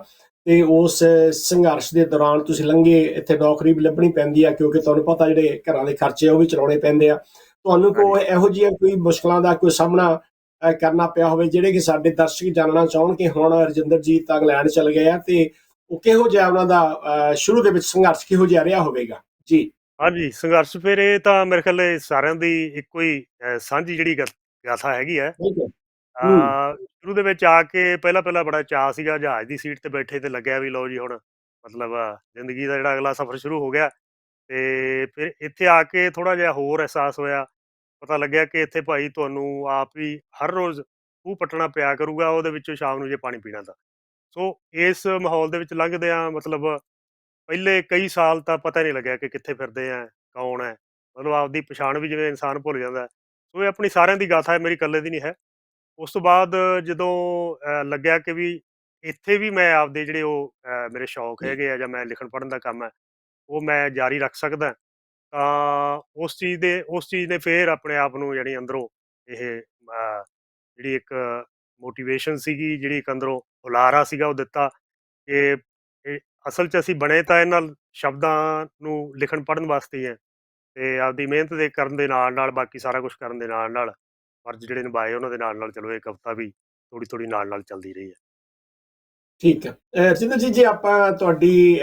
ਤੇ ਉਸ ਸੰਘਰਸ਼ ਦੇ ਦੌਰਾਨ ਤੁਸੀਂ ਲੰਘੇ ਇੱਥੇ ਨੌਕਰੀ ਵੀ ਲੱਭਣੀ ਪੈਂਦੀ ਆ ਕਿਉਂਕਿ ਤੁਹਾਨੂੰ ਪਤਾ ਜਿਹੜੇ ਘਰਾਂ ਦੇ ਖਰਚੇ ਆ ਉਹ ਵੀ ਚਲਾਉਣੇ ਪੈਂਦੇ ਆ। ਤੁਹਾਨੂੰ ਕੋਈ ਇਹੋ ਜਿਹੀਆਂ ਕੋਈ ਮੁਸ਼ਕਲਾਂ ਦਾ ਕੋਈ ਸਾਹਮਣਾ ਕਰਨਾ ਪਿਆ ਹੋਵੇ ਜਿਹੜੇ ਕਿ ਸਾਡੇ ਦਰਸ਼ਕ ਜਾਣਨਾ ਚਾਹਣ ਕਿ ਹੁਣ ਰਜਿੰਦਰਜੀਤ ਤਾਂ ਇੰਗਲੈਂਡ ਚਲ ਗਏ ਆ ਤੇ ਉਹ ਕਿਹੋ ਜਿਹਾ ਉਹਨਾਂ ਦਾ ਸ਼ੁਰੂ ਦੇ ਵਿੱਚ ਸੰਘਰਸ਼ ਕਿਹੋ ਜਿਹਾ ਰਿਹਾ ਹੋਵੇਗਾ? ਜੀ। ਹਾਂਜੀ ਸੰਘਰਸ਼ ਫਿਰ ਇਹ ਤਾਂ ਮੇਰੇ ਖਿਆਲ ਸਾਰਿਆਂ ਦੀ ਇੱਕੋ ਹੀ ਸਾਂਝੀ ਜਿਹੜੀ ਗਾਥਾ ਹੈਗੀ ਹੈ ਆ ਸ਼ੁਰੂ ਦੇ ਵਿੱਚ ਆ ਕੇ ਪਹਿਲਾਂ ਪਹਿਲਾਂ ਬੜਾ ਚਾਅ ਸੀਗਾ, ਜਹਾਜ਼ ਦੀ ਸੀਟ ਤੇ ਬੈਠੇ ਤੇ ਲੱਗਿਆ ਵੀ ਲਓ ਜੀ ਹੁਣ ਮਤਲਬ ਜ਼ਿੰਦਗੀ ਦਾ ਜਿਹੜਾ ਅਗਲਾ ਸਫ਼ਰ ਸ਼ੁਰੂ ਹੋ ਗਿਆ। ਤੇ ਫਿਰ ਇੱਥੇ ਆ ਕੇ ਥੋੜਾ ਜਿਹਾ ਹੋਰ ਅਹਿਸਾਸ ਹੋਇਆ। ਪਤਾ ਲੱਗਿਆ ਕਿ ਇੱਥੇ ਭਾਈ ਤੁਹਾਨੂੰ ਆਪ ਹੀ ਹਰ ਰੋਜ਼ ਖੂਹ ਪੱਟਣਾ ਪਿਆ ਕਰੂਗਾ, ਉਹਦੇ ਵਿੱਚੋਂ ਸ਼ਾਮ ਨੂੰ ਜੇ ਪਾਣੀ ਪੀਣਾ ਤਾਂ। ਸੋ ਇਸ ਮਾਹੌਲ ਦੇ ਵਿੱਚ ਲੰਘਦੇ ਆ, ਮਤਲਬ ਪਹਿਲੇ ਕਈ ਸਾਲ ਤਾਂ ਪਤਾ ਨਹੀਂ ਲੱਗਿਆ ਕਿ ਕਿੱਥੇ ਫਿਰਦੇ ਆ, ਕੌਣ ਹੈ। ਮਤਲਬ ਆਪਦੀ ਪਛਾਣ ਵੀ ਜਿਵੇਂ ਇਨਸਾਨ ਭੁੱਲ ਜਾਂਦਾ। ਹੈ। ਸੋ ਇਹ ਆਪਣੀ ਸਾਰਿਆਂ ਦੀ ਗਾਥਾ ਹੈ, ਮੇਰੀ ਇਕੱਲੇ ਦੀ ਨਹੀਂ ਹੈ। ਉਸ ਤੋਂ ਬਾਅਦ ਜਦੋਂ ਲੱਗਿਆ ਕਿ ਵੀ ਇੱਥੇ ਵੀ ਮੈਂ ਆਪਦੇ ਜਿਹੜੇ ਉਹ ਮੇਰੇ ਸ਼ੌਕ ਹੈਗੇ ਆ ਜਾਂ ਮੈਂ ਲਿਖਣ ਪੜ੍ਹਨ ਦਾ ਕੰਮ ਹੈ ਉਹ ਮੈਂ ਜਾਰੀ ਰੱਖ ਸਕਦਾ। ਤਾਂ ਉਸ ਚੀਜ਼ ਦੇ ਉਸ ਚੀਜ਼ ਨੇ ਫੇਰ ਆਪਣੇ ਆਪ ਨੂੰ ਜਿਹੜੀ ਅੰਦਰੋਂ ਇਹ ਜਿਹੜੀ ਇੱਕ ਮੋਟੀਵੇਸ਼ਨ ਸੀਗੀ ਜਿਹੜੀ ਇੱਕ ਅੰਦਰੋਂ ਹੁਲਾਰਾ ਸੀਗਾ ਉਹ ਦਿੱਤਾ ਕਿ ਇਹ ਅਸਲ 'ਚ ਅਸੀਂ ਬਣੇ ਤਾਂ ਇਹਨਾਂ ਸ਼ਬਦਾਂ ਨੂੰ ਲਿਖਣ ਪੜ੍ਹਨ ਵਾਸਤੇ ਹੀ ਹੈ ਤੇ ਆਪਦੀ ਮਿਹਨਤ ਦੇ ਕਰਨ ਦੇ ਨਾਲ ਨਾਲ ਬਾਕੀ ਸਾਰਾ ਕੁਝ ਕਰਨ ਦੇ ਨਾਲ ਨਾਲ ਫਰਜ਼ ਜਿਹੜੇ ਨਿਭਾਏ ਉਹਨਾਂ ਦੇ ਨਾਲ ਨਾਲ ਚਲੋ ਇਹ ਕਵਿਤਾ ਵੀ ਥੋੜੀ ਥੋੜੀ ਨਾਲ ਨਾਲ ਚੱਲਦੀ ਰਹੀ ਹੈ। ਠੀਕ ਹੈ। ਰਜਿੰਦਰ ਜੀ ਜੇ ਆਪਾਂ ਤੁਹਾਡੀ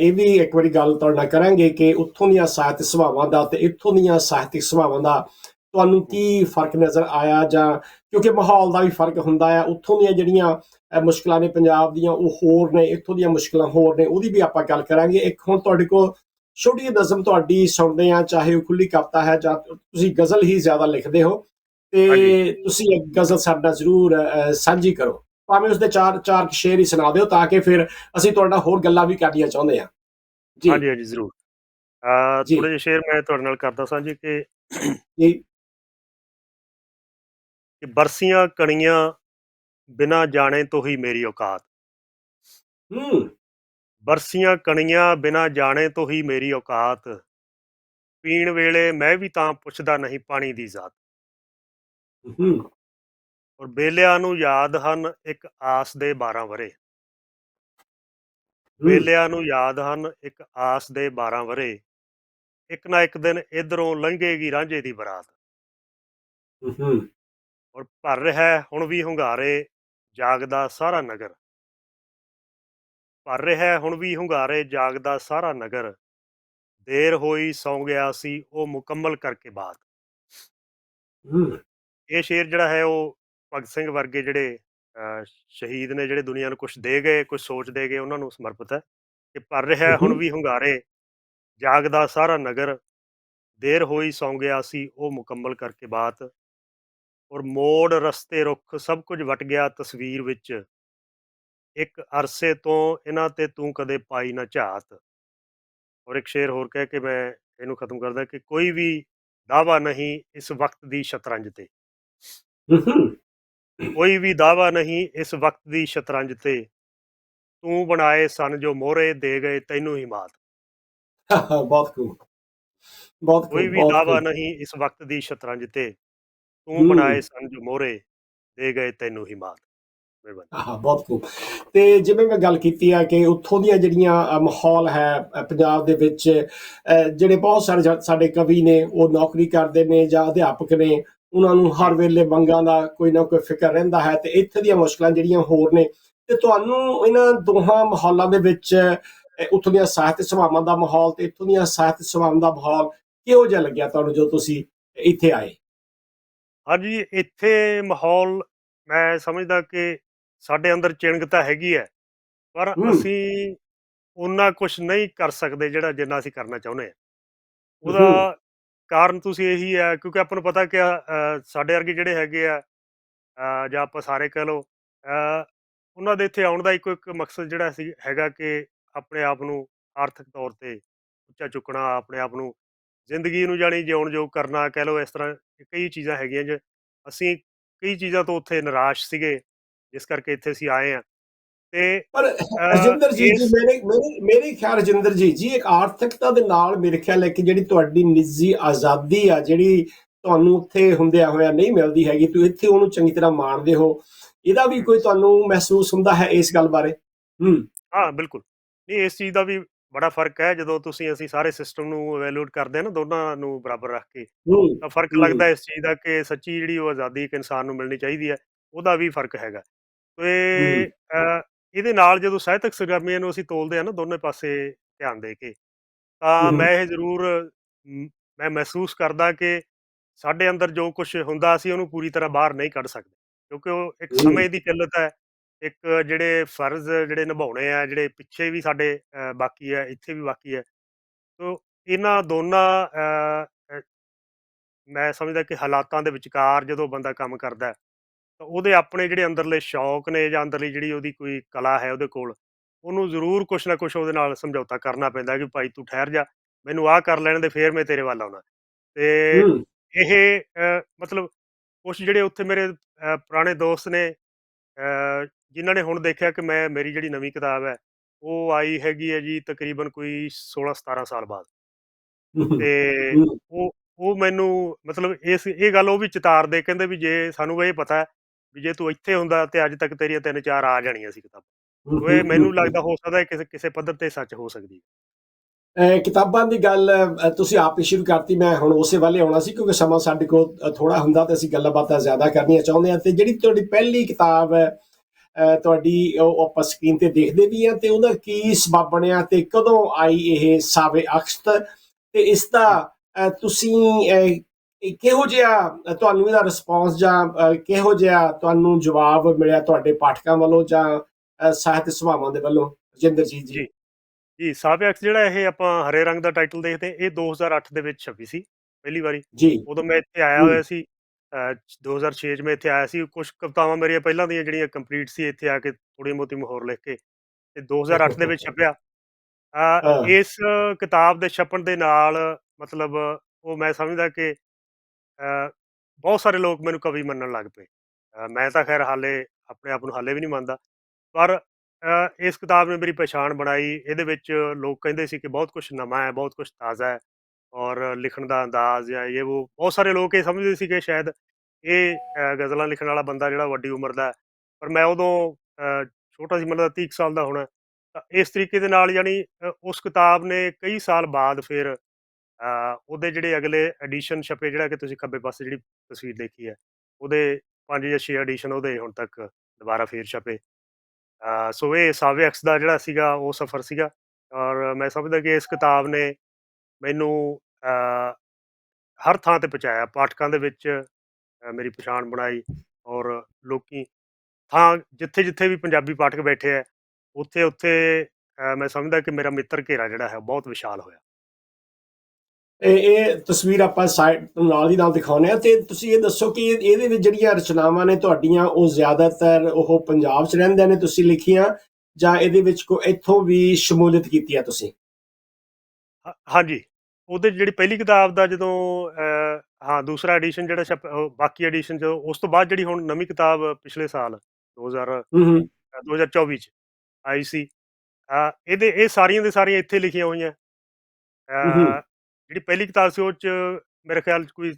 ਇਹ ਵੀ ਇੱਕ ਵਾਰੀ ਗੱਲ ਤੁਹਾਡੇ ਨਾਲ ਕਰਾਂਗੇ ਕਿ ਉੱਥੋਂ ਦੀਆਂ ਸਾਹਿਤਕ ਸੁਭਾਵਾਂ ਦਾ ਤੇ ਇੱਥੋਂ ਦੀਆਂ ਸਾਹਿਤਕ ਸੁਭਾਵਾਂ ਦਾ ਤੁਹਾਨੂੰ ਕੀ ਫ਼ਰਕ ਨਜ਼ਰ ਆਇਆ ਜਾਂ ਕਿਉਂਕਿ ਮਾਹੌਲ ਦਾ ਵੀ ਫ਼ਰਕ ਹੁੰਦਾ ਆ ਉੱਥੋਂ ਦੀਆਂ ਜਿਹੜੀਆਂ ਮੁਸ਼ਕਲਾਂ ਨੇ ਪੰਜਾਬ ਦੀਆਂ ਉਹ ਹੋਰ ਨੇ ਇੱਥੋਂ ਦੀਆਂ ਮੁਸ਼ਕਲਾਂ ਹੋਰ ਨੇ ਉਹਦੀ ਵੀ ਆਪਾਂ ਗੱਲ ਕਰਾਂਗੇ। ਇੱਕ ਹੁਣ ਤੁਹਾਡੇ ਕੋਲ ਛੋਟੀ ਜਿਹੀ ਨਜ਼ਮ ਤੁਹਾਡੀ ਸੁਣਦੇ ਆ ਚਾਹੇ ਉਹ ਖੁੱਲੀ ਕਵਿਤਾ ਹੈ ਜਾਂ ਤੁਸੀਂ ਗਜ਼ਲ ਹੀ ਜ਼ਿਆਦਾ ਲਿਖਦੇ ਹੋ। ਤੇ। ਤੁਸੀਂ ਇੱਕ ਗਜ਼ਲ ਸਾਡੇ ਜ਼ਰੂਰ ਸਾਂਝੀ ਕਰੋ। ਭਾਵੇਂ ਉਸਦੇ ਚਾਰ ਚਾਰ ਕੁ ਸ਼ੇਰ ਹੀ ਸੁਣਾ ਦਿਓ ਤਾਂ ਕਿ ਫਿਰ ਅਸੀਂ ਤੁਹਾਡਾ ਹੋਰ ਗੱਲਾਂ ਵੀ ਕਰਨੀਆਂ ਚਾਹੁੰਦੇ ਹਾਂ। ਜੀ। ਹਾਂਜੀ ਹਾਂਜੀ ਜ਼ਰੂਰ। ਅ ਜੀ। ਥੋੜੇ ਜਿਹੇ ਸ਼ੇਰ ਮੈਂ ਤੁਹਾਡੇ ਨਾਲ ਕਰਦਾ ਸਾਂਝੇ ਕਿ ਜੀ। ਕਿ ਬਰਸੀਆਂ ਕਣੀਆਂ ਬਿਨਾ ਜਾਣੇ ਤੋਂ ਹੀ ਮੇਰੀ ਔਕਾਤ। ਹੂੰ। ਬਰਸੀਆਂ ਕਣੀਆਂ ਬਿਨਾ ਜਾਣੇ ਤੋਂ ਹੀ ਮੇਰੀ ਔਕਾਤ। ਪੀਣ ਵੇਲੇ ਮੈਂ ਵੀ ਤਾਂ ਪੁੱਛਦਾ ਨਹੀਂ ਪਾਣੀ ਦੀ ਜ਼ਾਤ। ਹੂੰ। ਔਰ ਬੇਲਿਆਂ ਨੂੰ ਯਾਦ ਹਨ ਇੱਕ ਆਸ ਦੇ 12 ਵਰੇ ਬੇਲਿਆਂ ਨੂੰ ਯਾਦ ਹਨ ਇੱਕ ਆਸ ਦੇ 12 ਵਰੇ ਇੱਕ ਨਾ ਇੱਕ ਦਿਨ ਇਧਰੋਂ ਲੰਘੇਗੀ ਰਾਂਝੇ ਦੀ ਬਰਾਤ। ਹੂੰ। ਔਰ ਭਰ ਰਿਹਾ ਹੁਣ ਵੀ ਹੁੰਗਾਰੇ ਜਾਗਦਾ ਸਾਰਾ ਨਗਰ। ਭਰ ਰਿਹਾ ਹੁਣ ਵੀ ਹੁੰਗਾਰੇ ਜਾਗਦਾ ਸਾਰਾ ਨਗਰ। ਦੇਰ ਹੋਈ ਸੌਂ ਗਿਆ ਸੀ ਉਹ ਮੁਕੰਮਲ ਕਰਕੇ ਬਾਤ। ਹੂੰ। ਇਹ ਸ਼ੇਰ ਜਿਹੜਾ ਹੈ ਉਹ ਭਗਤ ਸਿੰਘ ਵਰਗੇ ਜਿਹੜੇ ਸ਼ਹੀਦ ਨੇ ਜਿਹੜੇ ਦੁਨੀਆ ਨੂੰ ਕੁਝ ਦੇ ਗਏ ਕੁਝ ਸੋਚ ਦੇ ਗਏ ਉਹਨਾਂ ਨੂੰ ਸਮਰਪਿਤ ਹੈ। ਕਿ ਭਰ ਰਿਹਾ ਹੁਣ। ਵੀ ਹੁੰਗਾਰੇ ਜਾਗਦਾ ਸਾਰਾ ਨਗਰ ਦੇਰ ਹੋਈ ਸੌਂ ਗਿਆ ਸੀ ਉਹ ਮੁਕੰਮਲ ਕਰਕੇ ਬਾਤ। ਔਰ ਮੋੜ ਰਸਤੇ ਰੁੱਖ ਸਭ ਕੁਝ ਵਟ ਗਿਆ ਤਸਵੀਰ ਵਿੱਚ। ਇੱਕ ਅਰਸੇ ਤੋਂ ਇਹਨਾਂ ਤੇ ਤੂੰ ਕਦੇ ਪਾਈ ਨਾ ਝਾਤ। ਔਰ ਇੱਕ ਸ਼ੇਰ ਹੋਰ ਕਹਿ ਕੇ ਮੈਂ ਇਹਨੂੰ ਖਤਮ ਕਰਦਾ ਕਿ ਕੋਈ ਵੀ ਦਾਵਾ ਨਹੀਂ ਇਸ ਵਕਤ ਦੀ ਸ਼ਤਰੰਜ ਤੇ। ਕੋਈ ਵੀ ਦਾਵਾ ਨਹੀਂ ਇਸ ਵਕਤ ਦੀ ਸ਼ਤਰੰਜ ਤੇ। ਤੂੰ ਬਣਾਏ ਸਨ ਜੋ ਮੋਹਰੇ ਦੇ ਗਏ ਤੈਨੂੰ ਹੀ ਮਾਤ। ਬਹੁਤ ਖੂਬ ਬਹੁਤ ਕੋਈ ਵੀ ਦਾਵਾ। ਨਹੀਂ ਇਸ ਵਕਤ ਦੀ ਸ਼ਤਰੰਜ ਤੇ। ਤੂੰ। ਬਣਾਏ ਸਨ ਜੋ ਮੋਹਰੇ ਦੇ ਗਏ ਤੈਨੂੰ ਹੀ ਮਾਤ। ਹਾਂ ਬਹੁਤ ਖੂਬ ਤੇ ਜਿਵੇਂ ਮੈਂ ਗੱਲ ਕੀਤੀ ਆ ਕਿ ਉੱਥੋਂ ਦੀਆਂ ਜਿਹੜੀਆਂ ਮਾਹੌਲ ਹੈ ਪੰਜਾਬ ਦੇ ਵਿੱਚ ਜਿਹੜੇ ਬਹੁਤ ਸਾਰੇ ਸਾਡੇ ਕਵੀ ਨੇ ਉਹ ਨੌਕਰੀ ਕਰਦੇ ਨੇ ਜਾਂ ਅਧਿਆਪਕ ਨੇ ਉਹਨਾਂ ਨੂੰ ਹਰ ਵੇਲੇ ਮੰਗਾਂ ਦਾ ਕੋਈ ਨਾ ਕੋਈ ਫਿਕਰ ਰਹਿੰਦਾ ਹੈ ਤੇ ਇੱਥੇ ਦੀਆਂ ਮੁਸ਼ਕਲਾਂ ਜਿਹੜੀਆਂ ਹੋਰ ਨੇ ਤੇ ਤੁਹਾਨੂੰ ਇਹਨਾਂ ਦੋਹਾਂ ਮਾਹੌਲਾਂ ਦੇ ਵਿੱਚ ਉੱਥੋਂ ਦੀਆਂ ਸਾਹਿਤ ਸਭਾਵਾਂ ਦਾ ਮਾਹੌਲ ਤੇ ਇੱਥੋਂ ਦੀਆਂ ਸਾਹਿਤ ਸਭਾਵਾਂ ਦਾ ਮਾਹੌਲ ਕਿਹੋ ਜਿਹਾ ਲੱਗਿਆ ਤੁਹਾਨੂੰ ਜਦੋਂ ਤੁਸੀਂ ਇੱਥੇ ਆਏ? ਹਾਂਜੀ ਇੱਥੇ ਮਾਹੌਲ ਮੈਂ ਸਮਝਦਾ ਕਿ ਸਾਡੇ ਅੰਦਰ ਚਿੰਗਤਾ ਹੈਗੀ ਹੈ ਪਰ। ਅਸੀਂ ਉਹਨਾਂ ਕੁਝ ਨਹੀਂ ਕਰ ਸਕਦੇ ਜਿਹੜਾ ਜਿੰਨਾ ਅਸੀਂ ਕਰਨਾ ਚਾਹੁੰਦੇ ਹਾਂ। ਉਹਦਾ ਕਾਰਨ ਤੁਸੀਂ ਇਹੀ ਹੈ ਕਿਉਂਕਿ ਆਪਾਂ ਨੂੰ ਪਤਾ ਕਿ ਅ, ਸਾਡੇ ਵਰਗੇ ਜਿਹੜੇ ਹੈਗੇ ਆ ਅ, ਜਾਂ ਆਪਾਂ ਸਾਰੇ ਕਹਿ ਲਓ ਅ, ਉਹਨਾਂ ਦੇ ਇੱਥੇ ਆਉਣ ਦਾ ਇੱਕੋ ਇੱਕ ਮਕਸਦ ਜਿਹੜਾ ਸੀ ਹੈਗਾ ਕਿ ਆਪਣੇ ਆਪ ਨੂੰ ਆਰਥਿਕ ਤੌਰ ਤੇ ਉੱਚਾ ਚੁੱਕਣਾ ਆਪਣੇ ਆਪ ਨੂੰ ਜ਼ਿੰਦਗੀ ਨੂੰ ਜਾਣੀ ਜਿਉਣ ਯੋਗ ਕਰਨਾ ਕਹਿ ਲਓ ਇਸ ਤਰ੍ਹਾਂ ਕਈ ਚੀਜ਼ਾਂ ਹੈਗੀਆਂ ਜੇ ਅਸੀਂ ਕਈ ਚੀਜ਼ਾਂ ਤੋਂ ਉੱਥੇ ਨਿਰਾਸ਼ ਸੀਗੇ ਜਿਸ ਕਰਕੇ ਇੱਥੇ ਅਸੀਂ ਆਏ ਆ ਤੇ ਪਰ ਰਜਿੰਦਰ ਜੀ ਜੀ ਮੇਰੇ ਮੇਰੇ ਮੇਰੇ ਖਿਆਲ ਰਜਿੰਦਰ ਜੀ ਜੀ ਇੱਕ ਆਰਥਿਕਤਾ ਦੇ ਨਾਲ ਮੇਰੇ ਖਿਆਲ ਹੈ ਕਿ ਜਿਹੜੀ ਤੁਹਾਡੀ ਨਿੱਜੀ ਆਜ਼ਾਦੀ ਆ ਜਿਹੜੀ ਤੁਹਾਨੂੰ ਉੱਥੇ ਹੁੰਦਿਆਂ ਹੋਇਆ ਨਹੀਂ ਮਿਲਦੀ ਹੈਗੀ ਤੁਸੀਂ ਇੱਥੇ ਉਹਨੂੰ ਚੰਗੀ ਤਰ੍ਹਾਂ ਮਾਣਦੇ ਹੋ। ਇਹਦਾ ਵੀ ਕੋਈ ਤੁਹਾਨੂੰ ਮਹਿਸੂਸ ਹੁੰਦਾ ਹੈ ਇਸ ਗੱਲ ਬਾਰੇ? ਹੂੰ। ਹਾਂ ਬਿਲਕੁਲ। ਨਹੀਂ ਇਸ ਚੀਜ਼ ਦਾ ਵੀ ਬੜਾ ਫ਼ਰਕ ਹੈ ਜਦੋਂ ਤੁਸੀਂ ਅਸੀਂ ਸਾਰੇ ਸਿਸਟਮ ਨੂੰ ਇਵੈਲੂਏਟ ਕਰਦੇ ਹਾਂ ਨਾ ਦੋਨਾਂ ਨੂੰ ਬਰਾਬਰ ਰੱਖ ਕੇ ਤਾਂ ਫ਼ਰਕ ਲੱਗਦਾ ਇਸ ਚੀਜ਼ ਦਾ ਕਿ ਸੱਚੀ ਜਿਹੜੀ ਉਹ ਆਜ਼ਾਦੀ ਇੱਕ ਇਨਸਾਨ ਨੂੰ ਮਿਲਣੀ ਚਾਹੀਦੀ ਹੈ ਉਹਦਾ ਵੀ ਫ਼ਰਕ ਹੈਗਾ। ਤੇ ਇਹਦੇ ਨਾਲ ਜਦੋਂ ਸਾਹਿਤਕ ਸਰਗਰਮੀਆਂ ਨੂੰ ਅਸੀਂ ਤੋਲਦੇ ਆ ਨਾ ਦੋਨੇ ਪਾਸੇ ਧਿਆਨ ਦੇ ਕੇ ਤਾਂ ਮੈਂ ਇਹ ਜ਼ਰੂਰ ਮ, ਮਹਿਸੂਸ ਕਰਦਾ ਕਿ ਸਾਡੇ ਅੰਦਰ ਜੋ ਕੁਝ ਹੁੰਦਾ ਅਸੀਂ ਉਹਨੂੰ ਪੂਰੀ ਤਰ੍ਹਾਂ ਬਾਹਰ ਨਹੀਂ ਕੱਢ ਸਕਦੇ। ਕਿਉਂਕਿ ਉਹ ਇੱਕ ਸਮੇਂ ਦੀ ਕਿੱਲਤ ਹੈ ਇੱਕ ਜਿਹੜੇ ਫਰਜ਼ ਜਿਹੜੇ ਨਿਭਾਉਣੇ ਆ ਜਿਹੜੇ ਪਿੱਛੇ ਵੀ ਸਾਡੇ ਅ, ਬਾਕੀ ਹੈ ਇੱਥੇ ਵੀ ਬਾਕੀ ਹੈ। ਸੋ ਇਹਨਾਂ ਦੋਨਾਂ ਅ, ਅ, ਮੈਂ ਸਮਝਦਾ ਕਿ ਹਾਲਾਤਾਂ ਦੇ ਵਿਚਕਾਰ ਜਦੋਂ ਬੰਦਾ ਕੰਮ ਕਰਦਾ ਹੈ, ਤਾਂ ਉਹਦੇ ਆਪਣੇ ਜਿਹੜੇ ਅੰਦਰਲੇ ਸ਼ੌਕ ਨੇ ਜਾਂ ਅੰਦਰਲੀ ਜਿਹੜੀ ਉਹਦੀ ਕੋਈ ਕਲਾ ਹੈ ਉਹਦੇ ਕੋਲ ਉਹਨੂੰ ਜ਼ਰੂਰ ਕੁਛ ਨਾ ਕੁਛ ਉਹਦੇ ਨਾਲ ਸਮਝੌਤਾ ਕਰਨਾ ਪੈਂਦਾ ਕਿ ਭਾਈ ਤੂੰ ਠਹਿਰ ਜਾ ਮੈਨੂੰ ਆਹ ਕਰ ਲੈਣ ਦੇ ਫੇਰ ਮੈਂ ਤੇਰੇ ਵੱਲ ਆਉਣਾ। ਤੇ ਹੂੰ। ਇਹ ਮਤਲਬ ਕੁਛ ਜਿਹੜੇ ਉੱਥੇ ਮੇਰੇ ਪੁਰਾਣੇ ਦੋਸਤ ਨੇ ਅ, ਜਿਨ੍ਹਾਂ ਨੇ ਹੁਣ ਦੇਖਿਆ ਕਿ ਮੈਂ ਮੇਰੀ ਜਿਹੜੀ ਨਵੀਂ ਕਿਤਾਬ ਹੈ ਉਹ ਆਈ ਹੈਗੀ ਹੈ ਜੀ ਤਕਰੀਬਨ ਕੋਈ 16 17 ਸਾਲ ਬਾਅਦ। ਹੂੰ ਤੇ ਹੂੰ। ਉਹ ਉਹ ਮੈਨੂੰ ਮਤਲਬ ਇਸ ਇਹ ਗੱਲ ਉਹ ਵੀ ਚਿਤਾਰਦੇ ਕਹਿੰਦੇ ਵੀ ਜੇ ਸਾਨੂੰ ਇਹ ਪਤਾ ਹੈ ਵੀ ਜੇ ਤੂੰ ਇੱਥੇ ਹੁੰਦਾ ਤੇ ਅੱਜ ਤੱਕ ਤੇਰੀਆਂ ਤਿੰਨ ਚਾਰ ਆ ਜਾਣੀਆਂ ਸੀ ਕਿਤਾਬਾਂ। ਇਹ ਮੈਨੂੰ ਲੱਗਦਾ ਹੋ ਸਕਦਾ ਕਿਸੇ ਕਿਸੇ ਪੱਧਰ ਤੇ ਸੱਚ ਹੋ ਸਕਦੀ ਹੈ। ਕਿਤਾਬਾਂ ਦੀ ਗੱਲ ਤੁਸੀਂ ਆਪ ਹੀ ਸ਼ੁਰੂ ਕਰਤੀ ਮੈਂ ਹੁਣ ਉਸੇ ਵੱਲੇ ਆਉਣਾ ਸੀ ਕਿਉਂਕਿ ਸਮਾਂ ਸਾਡੇ ਕੋਲ ਥੋੜਾ ਹੁੰਦਾ ਤੇ ਅਸੀਂ ਗੱਲਾਂ ਬਾਤਾਂ ਜ਼ਿਆਦਾ ਕਰਨੀਆਂ ਚਾਹੁੰਦੇ ਹਾਂ ਤੇ ਜਿਹੜੀ ਤੁਹਾਡੀ ਪਹਿਲੀ ਕਿਤਾਬ ਹੈ ਤੁਹਾਡੀ ਉਹ ਆਪਾਂ ਸਕਰੀਨ ਤੇ ਦੇਖਦੇ ਵੀ ਹਾਂ ਤੇ ਉਹਦਾ ਕੀ ਸਬਬ ਬਣਿਆ ਤੇ ਕਦੋਂ ਆਈ ਇਹ ਸਾਵੇ ਅਕਸ਼ਤ ਤੇ ਇਸ ਦਾ ਤੁਸੀਂ ਕਿਹੋ ਜਿਹਾ ਤੁਹਾਨੂੰ ਇਹਦਾ ਰਿਸਪੌਂਸ ਜਾਂ ਕਿਹੋ ਜਿਹਾ ਤੁਹਾਨੂੰ ਜਵਾਬ ਮਿਲਿਆ ਤੁਹਾਡੇ ਪਾਠਕਾਂ ਵੱਲੋਂ ਜਾਂ ਸਾਹਿਤ ਸਭਾਵਾਂ ਦੇ ਵੱਲੋਂ? ਰਜਿੰਦਰ ਜੀ ਜੀ। ਸਾਬਿਆਕਸ ਜਿਹੜਾ ਇਹ ਆਪਾਂ ਹਰੇ ਰੰਗ ਦਾ ਟਾਈਟਲ ਦੇਖਦੇ ਇਹ 2008 ਦੇ ਵਿੱਚ ਛਪੀ ਸੀ ਪਹਿਲੀ ਵਾਰੀ। ਜੀ। ਉਦੋਂ ਮੈਂ ਇੱਥੇ ਆਇਆ ਹੋਇਆ ਸੀ ਅ, 2006 ਚ ਮੈਂ ਇੱਥੇ ਆਇਆ ਸੀ ਕੁਝ ਕਵਿਤਾਵਾਂ ਮੇਰੀਆਂ ਪਹਿਲਾਂ ਦੀਆਂ ਜਿਹੜੀਆਂ ਕੰਪਲੀਟ ਸੀ ਇੱਥੇ ਆ ਕੇ ਥੋੜੀ ਮੋਤੀ ਮੋਹਰ ਲਿਖ ਕੇ ਤੇ 2008 ਦੇ ਵਿੱਚ ਛਪਿਆ। ਇਸ ਕਿਤਾਬ ਦੇ ਛਪਣ ਦੇ ਨਾਲ ਮਤਲਬ ਉਹ ਮੈਂ ਸਮਝਦਾ ਕਿ ਬਹੁਤ ਸਾਰੇ ਲੋਕ ਮੈਨੂੰ ਕਵੀ ਮੰਨਣ ਲੱਗ ਪਏ। ਅ, ਮੈਂ ਤਾਂ ਖੈਰ ਹਾਲੇ ਆਪਣੇ ਆਪ ਨੂੰ ਹਾਲੇ ਵੀ ਨਹੀਂ ਮੰਨਦਾ। ਪਰ ਅ, ਇਸ ਕਿਤਾਬ ਨੇ ਮੇਰੀ ਪਛਾਣ ਬਣਾਈ। ਇਹਦੇ ਵਿੱਚ ਲੋਕ ਕਹਿੰਦੇ ਸੀ ਕਿ ਬਹੁਤ ਕੁਝ ਨਵਾਂ ਹੈ ਬਹੁਤ ਕੁਝ ਤਾਜ਼ਾ ਹੈ ਔਰ ਲਿਖਣ ਦਾ ਅੰਦਾਜ਼ ਜਾਂ ਇਹ ਉਹ ਬਹੁਤ ਸਾਰੇ ਲੋਕ ਇਹ ਸਮਝਦੇ ਸੀ ਕਿ ਸ਼ਾਇਦ ਇਹ ਅ, ਗਜ਼ਲਾਂ ਲਿਖਣ ਵਾਲਾ ਬੰਦਾ ਜਿਹੜਾ ਵੱਡੀ ਉਮਰ ਦਾ ਹੈ। ਪਰ ਮੈਂ ਉਦੋਂ ਅ, ਛੋਟਾ ਸੀ ਮਤਲਬ 30 ਕੁ ਸਾਲ ਦਾ ਹੋਣਾ ਤਾਂ ਇਸ ਤਰੀਕੇ ਦੇ ਨਾਲ ਯਾਨੀ ਅ, ਉਸ ਕਿਤਾਬ ਨੇ ਕਈ ਸਾਲ ਬਾਅਦ ਫਿਰ ਉਹਦੇ ਜਿਹੜੇ ਅਗਲੇ ਐਡੀਸ਼ਨ ਛਪੇ ਜਿਹੜਾ ਕਿ ਤੁਸੀਂ ਖੱਬੇ ਪਾਸੇ ਜਿਹੜੀ ਤਸਵੀਰ ਦੇਖੀ ਹੈ ਉਹਦੇ ਪੰਜ ਜਾਂ ਛੇ ਐਡੀਸ਼ਨ ਉਹਦੇ ਹੁਣ ਤੱਕ ਦੁਬਾਰਾ ਫੇਰ ਛਪੇ। ਅ, ਸੋ ਇਹ ਸਾਵੇਕਸ ਦਾ ਜਿਹੜਾ ਸੀਗਾ ਉਹ ਸਫ਼ਰ ਸੀਗਾ ਔਰ ਮੈਂ ਸਮਝਦਾ ਕਿ ਇਸ ਕਿਤਾਬ ਨੇ ਮੈਨੂੰ ਹਰ ਥਾਂ ਤੇ ਪਹੁੰਚਾਇਆ ਪਾਠਕਾਂ ਦੇ ਵਿੱਚ ਮੇਰੀ ਪਛਾਣ ਬਣਾਈ ਔਰ ਲੋਕੀ ਥਾਂ ਜਿੱਥੇ ਜਿੱਥੇ ਵੀ ਪੰਜਾਬੀ ਪਾਠਕ ਬੈਠੇ ਆ ਉੱਥੇ ਉੱਥੇ ਮੈਂ ਸਮਝਦਾ ਕਿ ਮੇਰਾ ਮਿੱਤਰ ਘੇਰਾ ਜਿਹੜਾ ਹੈ ਬਹੁਤ ਵਿਸ਼ਾਲ ਹੋਇਆ। ਇਹ ਇਹ ਤਸਵੀਰ ਆਪਾਂ ਸਾਈਡ ਨਾਲ ਦੀ ਨਾਲ ਦਿਖਾਉਨੇ ਆ ਤੇ ਤੁਸੀਂ ਇਹ ਦੱਸੋ ਕਿ ਇਹ- ਇਹਦੇ ਵਿੱਚ ਜਿਹੜੀਆਂ ਰਚਨਾਵਾਂ ਨੇ ਤੁਹਾਡੀਆਂ ਉਹ ਜ਼ਿਆਦਾਤਰ ਉਹ ਪੰਜਾਬ 'ਚ ਰਹਿੰਦੇ ਨੇ ਤੁਸੀਂ ਲਿਖੀਆਂ ਜਾਂ ਇਹਦੇ ਵਿੱਚ ਕੋਈ ਇੱਥੋਂ ਵੀ ਸ਼ਮੂਲੀਅਤ ਕੀਤੀ ਆ ਤੁਸੀਂ? ਹਾਂਜੀ। ਉਹਦੇ ਜਿਹੜੀ ਪਹਿਲੀ ਕਿਤਾਬ ਦਾ ਜਦੋਂ ਹਾਂ ਦੂਸਰਾ ਐਡੀਸ਼ਨ ਜਿਹੜਾ ਬਾਕੀ ਐਡੀਸ਼ਨ ਜੋ ਉਸ ਤੋਂ ਬਾਅਦ ਜਿਹੜੀ ਹੁਣ ਨਵੀਂ ਕਿਤਾਬ ਪਿਛਲੇ ਸਾਲ 2000 ਹੂੰ ਹੂੰ। ਅ, 2024 ਚ ਆਈ ਸੀ। ਇਹਦੇ ਇਹ ਸਾਰੀਆਂ ਦੇ ਸਾਰੀਆਂ ਇੱਥੇ ਲਿਖੀਆਂ ਹੋਈਆਂ। ਜਿਹੜੀ ਪਹਿਲੀ ਕਿਤਾਬ ਸੀ ਉਹ ਚ ਮੇਰੇ ਖਿਆਲ ਚ ਕੋਈ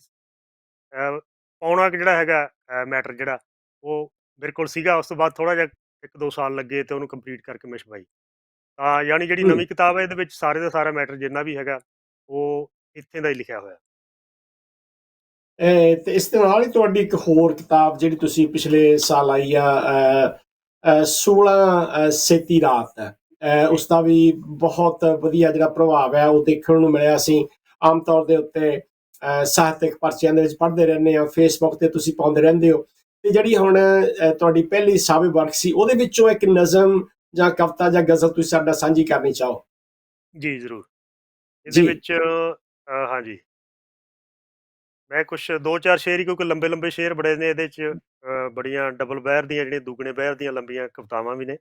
ਪੌਣਾ ਜਿਹੜਾ ਹੈਗਾ ਮੈਟਰ ਜਿਹੜਾ ਉਹ ਮੇਰੇ ਕੋਲ ਸੀਗਾ ਉਸ ਤੋਂ ਬਾਅਦ ਥੋੜਾ ਜਿਹਾ ਇੱਕ ਦੋ ਸਾਲ ਲੱਗੇ ਤੇ ਉਹਨੂੰ ਕੰਪਲੀਟ ਕਰਕੇ ਮੈਂ ਛਪਾਈ। ਤਾਂ ਯਾਨੀ ਜਿਹੜੀ ਨਵੀਂ ਕਿਤਾਬ ਹੈ ਇਹਦੇ ਵਿੱਚ ਸਾਰੇ ਦਾ ਸਾਰਾ ਮੈਟਰ ਜਿੰਨਾ ਵੀ ਹੈਗਾ ਉਹ ਇੱਥੇ ਦਾ ਹੀ ਲਿਖਿਆ ਹੋਇਆ। ਤੇ ਇਸ ਦੇ ਨਾਲ ਹੀ ਤੁਹਾਡੀ ਇੱਕ ਹੋਰ ਕਿਤਾਬ ਜਿਹੜੀ ਤੁਸੀਂ ਪਿਛਲੇ ਸਾਲ ਆਈ ਆ ਅਹ, ਅਹ, 16 ਅਹ, ਸੇਤੀ ਰਾਤ ਉਸ ਦਾ ਵੀ ਬਹੁਤ ਵਧੀਆ ਜਿਹੜਾ ਪ੍ਰਭਾਵ ਹੈ ਉਹ ਦੇਖਣ ਨੂੰ ਮਿਲਿਆ ਸੀ। ਆਮ ਤੌਰ ਦੇ ਉੱਤੇ ਸਾਹਿਤਕ ਪਰਚਿਆਂ ਦੇ ਵਿੱਚ ਪੜ੍ਹਦੇ ਰਹਿੰਦੇ ਆ ਫੇਸਬੁੱਕ ਤੇ ਤੁਸੀਂ ਪਾਉਂਦੇ ਰਹਿੰਦੇ ਹੋ। ਤੇ ਜਿਹੜੀ ਹੁਣ ਤੁਹਾਡੀ ਪਹਿਲੀ ਸਾਵੇ ਵਰਕ ਸੀ ਉਹਦੇ ਵਿੱਚੋਂ ਇੱਕ ਨਜ਼ਮ ਜਾਂ ਕਵਿਤਾ ਜਾਂ ਗਜ਼ਲ ਤੁਸੀਂ ਸਾਡਾ ਸਾਂਝੀ ਕਰਨੀ ਚਾਹੋ? ਜੀ ਜ਼ਰੂਰ। ਇਹਦੇ ਵਿੱਚ ਹਾਂਜੀ। ਮੈਂ ਕੁਛ 2-4 ਸ਼ੇਰ ਹੀ ਕਿਉਂਕਿ ਲੰਬੇ-ਲੰਬੇ ਸ਼ੇਰ ਬੜੇ ਨੇ ਇਹਦੇ 'ਚ ਅ, ਬੜੀਆਂ ਡਬਲ ਬਹਿਰ ਦੀਆਂ ਜਿਹੜੀਆਂ ਦੁੱਗਣੇ ਬਹਿਰ ਦੀਆਂ ਲੰਬੀਆਂ ਕਵਿਤਾਵਾਂ ਵੀ ਨੇ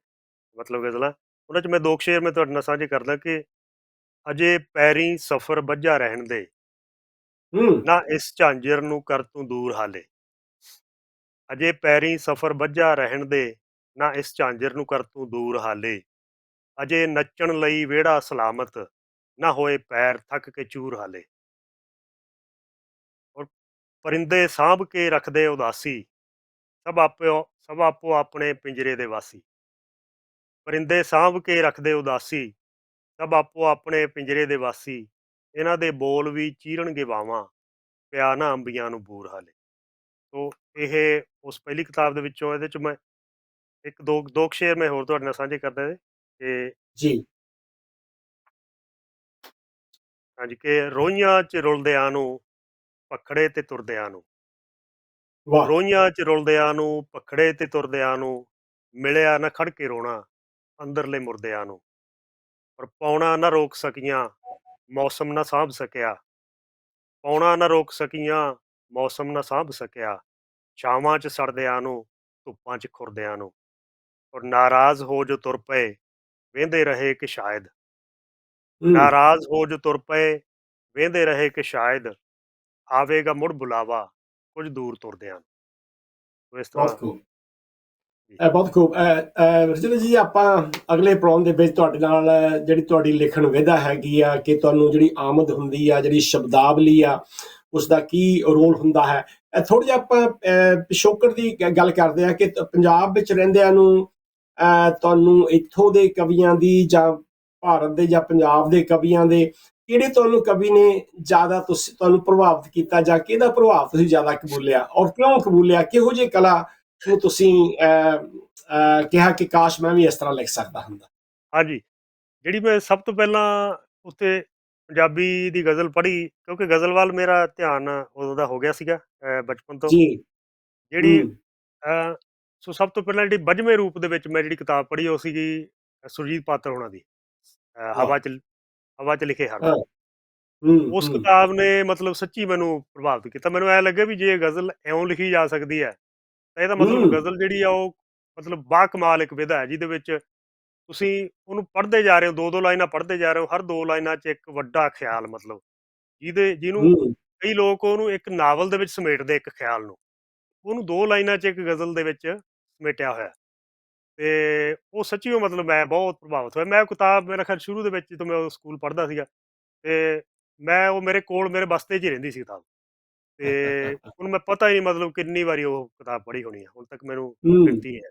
ਮਤਲਬ ਗਜ਼ਲਾਂ। ਉਹਨਾਂ 'ਚ ਮੈਂ ਦੋ ਸ਼ੇਰ ਮੈਂ ਤੁਹਾਡੇ ਨਾਲ ਸਾਂਝੇ ਕਰਦਾ ਕਿ ਅਜੇ ਪੈਰੀਂ ਸਫ਼ਰ ਬੱਝਾ ਰਹਿਣ ਦੇ। ਹੂੰ। ਨਾ ਇਸ ਝਾਂਜਰ ਨੂੰ ਕਰ ਤੂੰ ਦੂਰ ਹਾਲੇ। ਅਜੇ ਪੈਰੀਂ ਸਫ਼ਰ ਬੱਝਾ ਰਹਿਣ ਦੇ ਨਾ ਇਸ ਝਾਂਜਰ ਨੂੰ ਕਰ ਤੂੰ ਦੂਰ ਹਾਲੇ। ਅਜੇ ਨੱਚਣ ਲਈ ਵਿਹੜਾ ਸਲਾਮਤ ਨਾ ਹੋਏ ਪੈਰ ਥੱਕ ਕੇ ਚੂਰ ਹਾਲੇ। ਔਰ ਪਰਿੰਦੇ ਸਾਂਭ ਕੇ ਰੱਖਦੇ ਉਦਾਸੀ ਸਭ ਆਪੋ ਸਭ ਆਪੋ ਆਪਣੇ ਪਿੰਜਰੇ ਦੇ ਵਾਸੀ। ਪਰਿੰਦੇ ਸਾਂਭ ਕੇ ਰੱਖਦੇ ਉਦਾਸੀ ਸਭ ਆਪੋ ਆਪਣੇ ਪਿੰਜਰੇ ਦੇ ਵਾਸੀ ਇਹਨਾਂ ਦੇ ਬੋਲ ਵੀ ਚੀਰਣਗੇ ਵਾਵਾਂ ਪਿਆ ਨਾ ਅੰਬੀਆਂ ਨੂੰ ਬੂਰ ਹਾਲੇ। ਸੋ ਇਹ ਉਸ ਪਹਿਲੀ ਕਿਤਾਬ ਦੇ ਵਿੱਚੋਂ ਇਹਦੇ ਚ ਮੈਂ ਇੱਕ ਦੋ ਦੋ ਸ਼ੇਰ ਮੈਂ ਹੋਰ ਤੁਹਾਡੇ ਨਾਲ ਸਾਂਝੇ ਕਰਦਾ ਇਹਦੇ ਕਿ ਜੀ। ਹਾਂਜੀ ਕਿ ਰੋਈਆਂ ਚ ਰੁਲਦਿਆਂ ਨੂੰ ਪਖੜੇ ਤੇ ਤੁਰਦਿਆਂ ਨੂੰ। ਵਾਹ। ਰੋਈਆਂ ਚ ਰੁਲਦਿਆਂ ਨੂੰ ਪਖੜੇ ਤੇ ਤੁਰਦਿਆਂ ਨੂੰ ਮਿਲਿਆ ਨਾ ਖੜ ਕੇ ਰੋਣਾ ਅੰਦਰਲੇ ਮੁਰਦਿਆਂ ਨੂੰ। ਪਰ ਪੌਣਾ ਨਾ ਰੋਕ ਸਕੀਆਂ ਮੌਸਮ ਨਾ ਸਾਂਭ ਸਕਿਆ। ਪੌਣਾ ਨਾ ਰੋਕ ਸਕੀਆਂ ਮੌਸਮ ਨਾ ਸਾਂਭ ਸਕਿਆ। ਛਾਵਾਂ 'ਚ ਸੜਦਿਆਂ ਨੂੰ ਧੁੱਪਾਂ 'ਚ ਖੁਰਦਿਆਂ ਨੂੰ। ਔਰ ਨਾਰਾਜ਼ ਹੋ ਜੋ ਤੁਰ ਪਏ ਵੇਂਦੇ ਰਹੇ ਕਿ ਸ਼ਾਇਦ। ਹੂੰ। ਨਾਰਾਜ਼ ਹੋ ਜੋ ਤੁਰ ਪਏ ਵੇਂਦੇ ਰਹੇ ਕਿ ਸ਼ਾਇਦ। ਆਵੇਗਾ ਮੁੜ ਬੁਲਾਵਾ ਕੁਝ ਦੂਰ ਤੁਰਦਿਆਂ ਨੂੰ। ਸੋ ਇਸ ਤਰ੍ਹਾਂ। ਇਹ ਬਹੁਤ ਖੂਬ ਰਜਿੰਦਰ ਜੀ ਆਪਾਂ ਅਗਲੇ ਪ੍ਰੋਗਰਾਮ ਦੇ ਵਿੱਚ ਤੁਹਾਡੇ ਨਾਲ ਜਿਹੜੀ ਤੁਹਾਡੀ ਲਿਖਣ ਵਿਧਾ ਹੈਗੀ ਆ ਕਿ ਤੁਹਾਨੂੰ ਜਿਹੜੀ ਆਮਦ ਹੁੰਦੀ ਆ ਜਿਹੜੀ ਸ਼ਬਦਾਵਲੀ ਆ ਉਸ ਦਾ ਕੀ ਰੋਲ ਹੁੰਦਾ ਹੈ? ਥੋੜਾ ਜਿਹਾ ਆਪਾਂ ਅਹ, ਪਿਛੋਕੜ ਦੀ ਗ- ਗੱਲ ਕਰਦੇ ਆ ਕਿ ਪੰਜਾਬ ਵਿੱਚ ਰਹਿੰਦਿਆਂ ਨੂੰ ਅਹ, ਤੁਹਾਨੂੰ ਇੱਥੋਂ ਦੇ ਕਵੀਆਂ ਦੀ ਜਾਂ ਭਾਰਤ ਦੇ ਜਾਂ ਪੰਜਾਬ ਦੇ ਕਵੀਆਂ ਦੇ ਕਿਹੜੇ ਤੁਹਾਨੂੰ ਕਵੀ ਨੇ ਜ਼ਿਆਦਾ ਤੁਸੀਂ ਤੁਹਾਨੂੰ ਪ੍ਰਭਾਵਿਤ ਕੀਤਾ ਜਾਂ ਕਿਹਦਾ ਪ੍ਰਭਾਵ ਤੁਸੀਂ ਜ਼ਿਆਦਾ ਕਬੂਲਿਆ? ਔਰ ਕਿਉਂ ਕਬੂਲਿਆ? ਕਿਹੋ ਜਿਹੀ ਕਲਾ ਨੂੰ ਤੁਸੀਂ ਕਿਹਾ ਕਿ ਕਾਸ਼ ਮੈਂ ਵੀ ਇਸ ਤਰ੍ਹਾਂ ਲਿਖ ਸਕਦਾ ਹੁੰਦਾ। ਹਾਂਜੀ। ਜਿਹੜੀ ਮੈਂ ਸਭ ਤੋਂ ਪਹਿਲਾਂ ਉੱਤੇ ਪੰਜਾਬੀ ਦੀ ਗਜ਼ਲ ਪੜ੍ਹੀ ਕਿਉਂਕਿ ਗਜ਼ਲ ਵੱਲ ਮੇਰਾ ਧਿਆਨ ਉਦੋਂ ਦਾ ਹੋ ਗਿਆ ਸੀਗਾ ਬਚਪਨ ਤੋਂ। ਜੀ। ਜਿਹੜੀ ਸੋ ਸਭ ਤੋਂ ਪਹਿਲਾਂ ਜਿਹੜੀ ਵੱਜਵੇਂ ਰੂਪ ਦੇ ਵਿੱਚ ਮੈਂ ਜਿਹੜੀ ਕਿਤਾਬ ਪੜ੍ਹੀ ਉਹ ਸੀਗੀ ਸੁਰਜੀਤ ਪਾਤਰ ਹੋਣਾ ਦੀ ਹਵਾ ਚ ਹਵਾ ਚ ਲਿਖੇ ਹਰ ਉਸ ਕਿਤਾਬ ਨੇ ਮਤਲਬ ਸੱਚੀ ਮੈਨੂੰ ਪ੍ਰਭਾਵਿਤ ਕੀਤਾ। ਮੈਨੂੰ ਐ ਲੱਗਿਆ ਵੀ ਜੇ ਇਹ ਗਜ਼ਲ ਇਉਂ ਲਿਖੀ ਜਾ ਸਕਦੀ ਹੈ ਤਾਂ ਇਹਦਾ ਮਤਲਬ। ਗਜ਼ਲ ਜਿਹੜੀ ਆ ਉਹ ਮਤਲਬ ਬਾ ਕਮਾਲ ਇੱਕ ਵਿਧਾ ਹੈ ਜਿਹਦੇ ਵਿੱਚ ਤੁਸੀਂ ਉਹਨੂੰ ਪੜ੍ਹਦੇ ਜਾ ਰਹੇ ਹੋ ਦੋ ਦੋ ਲਾਈਨਾਂ ਪੜ੍ਹਦੇ ਜਾ ਰਹੇ ਹੋ ਹਰ ਦੋ ਲਾਈਨਾਂ 'ਚ ਇੱਕ ਵੱਡਾ ਖਿਆਲ ਮਤਲਬ ਜਿਹਦੇ ਜਿਹਨੂੰ ਕਈ ਲੋਕ ਉਹਨੂੰ ਇੱਕ ਨਾਵਲ ਦੇ ਵਿੱਚ ਸਮੇਟਦੇ ਇੱਕ ਖਿਆਲ ਨੂੰ। ਉਹਨੂੰ ਦੋ ਲਾਈਨਾਂ 'ਚ ਇੱਕ ਗਜ਼ਲ ਦੇ ਵਿੱਚ ਸਮੇਟਿਆ ਹੋਇਆ। ਤੇ ਉਹ ਸੱਚੀਓ ਮਤਲਬ ਮੈਂ ਬਹੁਤ ਪ੍ਰਭਾਵਿਤ ਹੋਇਆ। ਮੈਂ ਉਹ ਕਿਤਾਬ ਮੇਰਾ ਖਿਆਲ ਸ਼ੁਰੂ ਦੇ ਵਿੱਚ ਜਦੋਂ ਮੈਂ ਉਹ ਸਕੂਲ ਪੜ੍ਹਦਾ ਸੀਗਾ ਤੇ ਮੈਂ ਉਹ ਮੇਰੇ ਕੋਲ ਮੇਰੇ ਬਸਤੇ 'ਚ ਹੀ ਰਹਿੰਦੀ ਸੀ ਕਿਤਾਬ। ਤੇ ਹੁਣ ਮੈਂ ਪਤਾ ਹੀ ਨਹੀਂ ਮਤਲਬ ਕਿੰਨੀ ਵਾਰੀ ਉਹ ਕਿਤਾਬ ਪੜ੍ਹੀ ਹੋਣੀ ਹੈ ਹੁਣ ਤੱਕ ਮੈਨੂੰ ਹੂੰ। ਗਿਣਤੀ ਹੈ।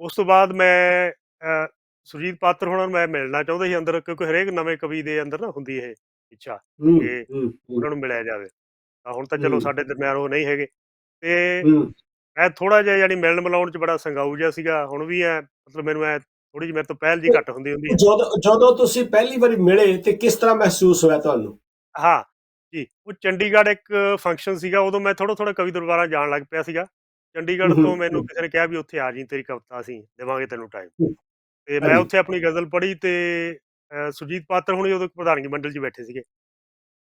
ਉਸ ਤੋਂ ਬਾਅਦ ਮੈਂ ਅ, ਸੁਰਜੀਤ ਪਾਤਰ ਹੋਣਾ ਨੂੰ ਮੈਂ ਮਿਲਣਾ ਚਾਹੁੰਦਾ ਸੀ ਅੰਦਰ ਕਿਉਂਕਿ ਹਰੇਕ ਨਵੇਂ ਕਵੀ ਦੇ ਅੰਦਰ ਨਾ ਹੁੰਦੀ ਇਹ ਇੱਛਾ ਹੂੰ ਕਿ ਹੂੰ ਉਹਨਾਂ ਨੂੰ ਮਿਲਿਆ ਜਾਵੇ। ਤਾਂ ਹੁਣ ਤਾਂ ਚਲੋ ਹੂੰ। ਸਾਡੇ ਦਰਮਿਆਨ ਉਹ ਨਹੀਂ ਹੈਗੇ। ਤੇ ਹੂੰ। ਮੈਂ ਥੋੜਾ ਜਿਹਾ ਯਾਨੀ ਮਿਲਣ ਮਿਲਾਉਣ ਚ ਬੜਾ ਸੰਗਾਊ ਜਿਹਾ ਸੀਗਾ ਹੁਣ ਵੀ ਐ ਮਤਲਬ ਮੈਨੂੰ ਐ ਥੋੜੀ ਜਿਹੀ ਮੇਰੇ ਤੋਂ ਪਹਿਲ ਜੀ ਘੱਟ ਹੁੰਦੀ ਹੁੰਦੀ ਹੈ। ਜਦੋਂ ਜਦੋਂ ਤੁਸੀਂ ਪਹਿਲੀ ਵਾਰੀ ਮਿਲੇ ਤੇ ਕਿਸ ਤਰ੍ਹਾਂ ਮਹਿਸੂਸ ਹੋਇਆ ਤੁਹਾਨੂੰ? ਹਾਂ ਜੀ। ਉਹ ਚੰਡੀਗੜ੍ਹ ਇੱਕ ਫੰਕਸ਼ਨ ਸੀਗਾ ਉਦੋਂ ਮੈਂ ਥੋੜਾ ਥੋੜਾ ਕਵੀ ਦਰਬਾਰਾਂ ਜਾਣ ਲੱਗ ਪਿਆ ਸੀਗਾ। ਚੰਡੀਗੜ੍ਹ ਤੋਂ ਮੈਨੂੰ। ਕਿਸੇ ਨੇ ਕਿਹਾ ਵੀ ਉੱਥੇ ਆ ਜੀ ਤੇਰੀ ਕਵਿਤਾ ਅਸੀਂ ਦੇਵਾਂਗੇ ਤੈਨੂੰ ਟਾਈਮ ਤੇ ਮੈਂ। ਉੱਥੇ ਆਪਣੀ ਗਜ਼ਲ ਪੜ੍ਹੀ ਤੇ ਅ, ਸੁਰਜੀਤ ਪਾਤਰ ਹੁਣੀ ਉਦੋਂ ਪ੍ਰਧਾਨਗੀ ਮੰਡਲ 'ਚ ਬੈਠੇ ਸੀਗੇ।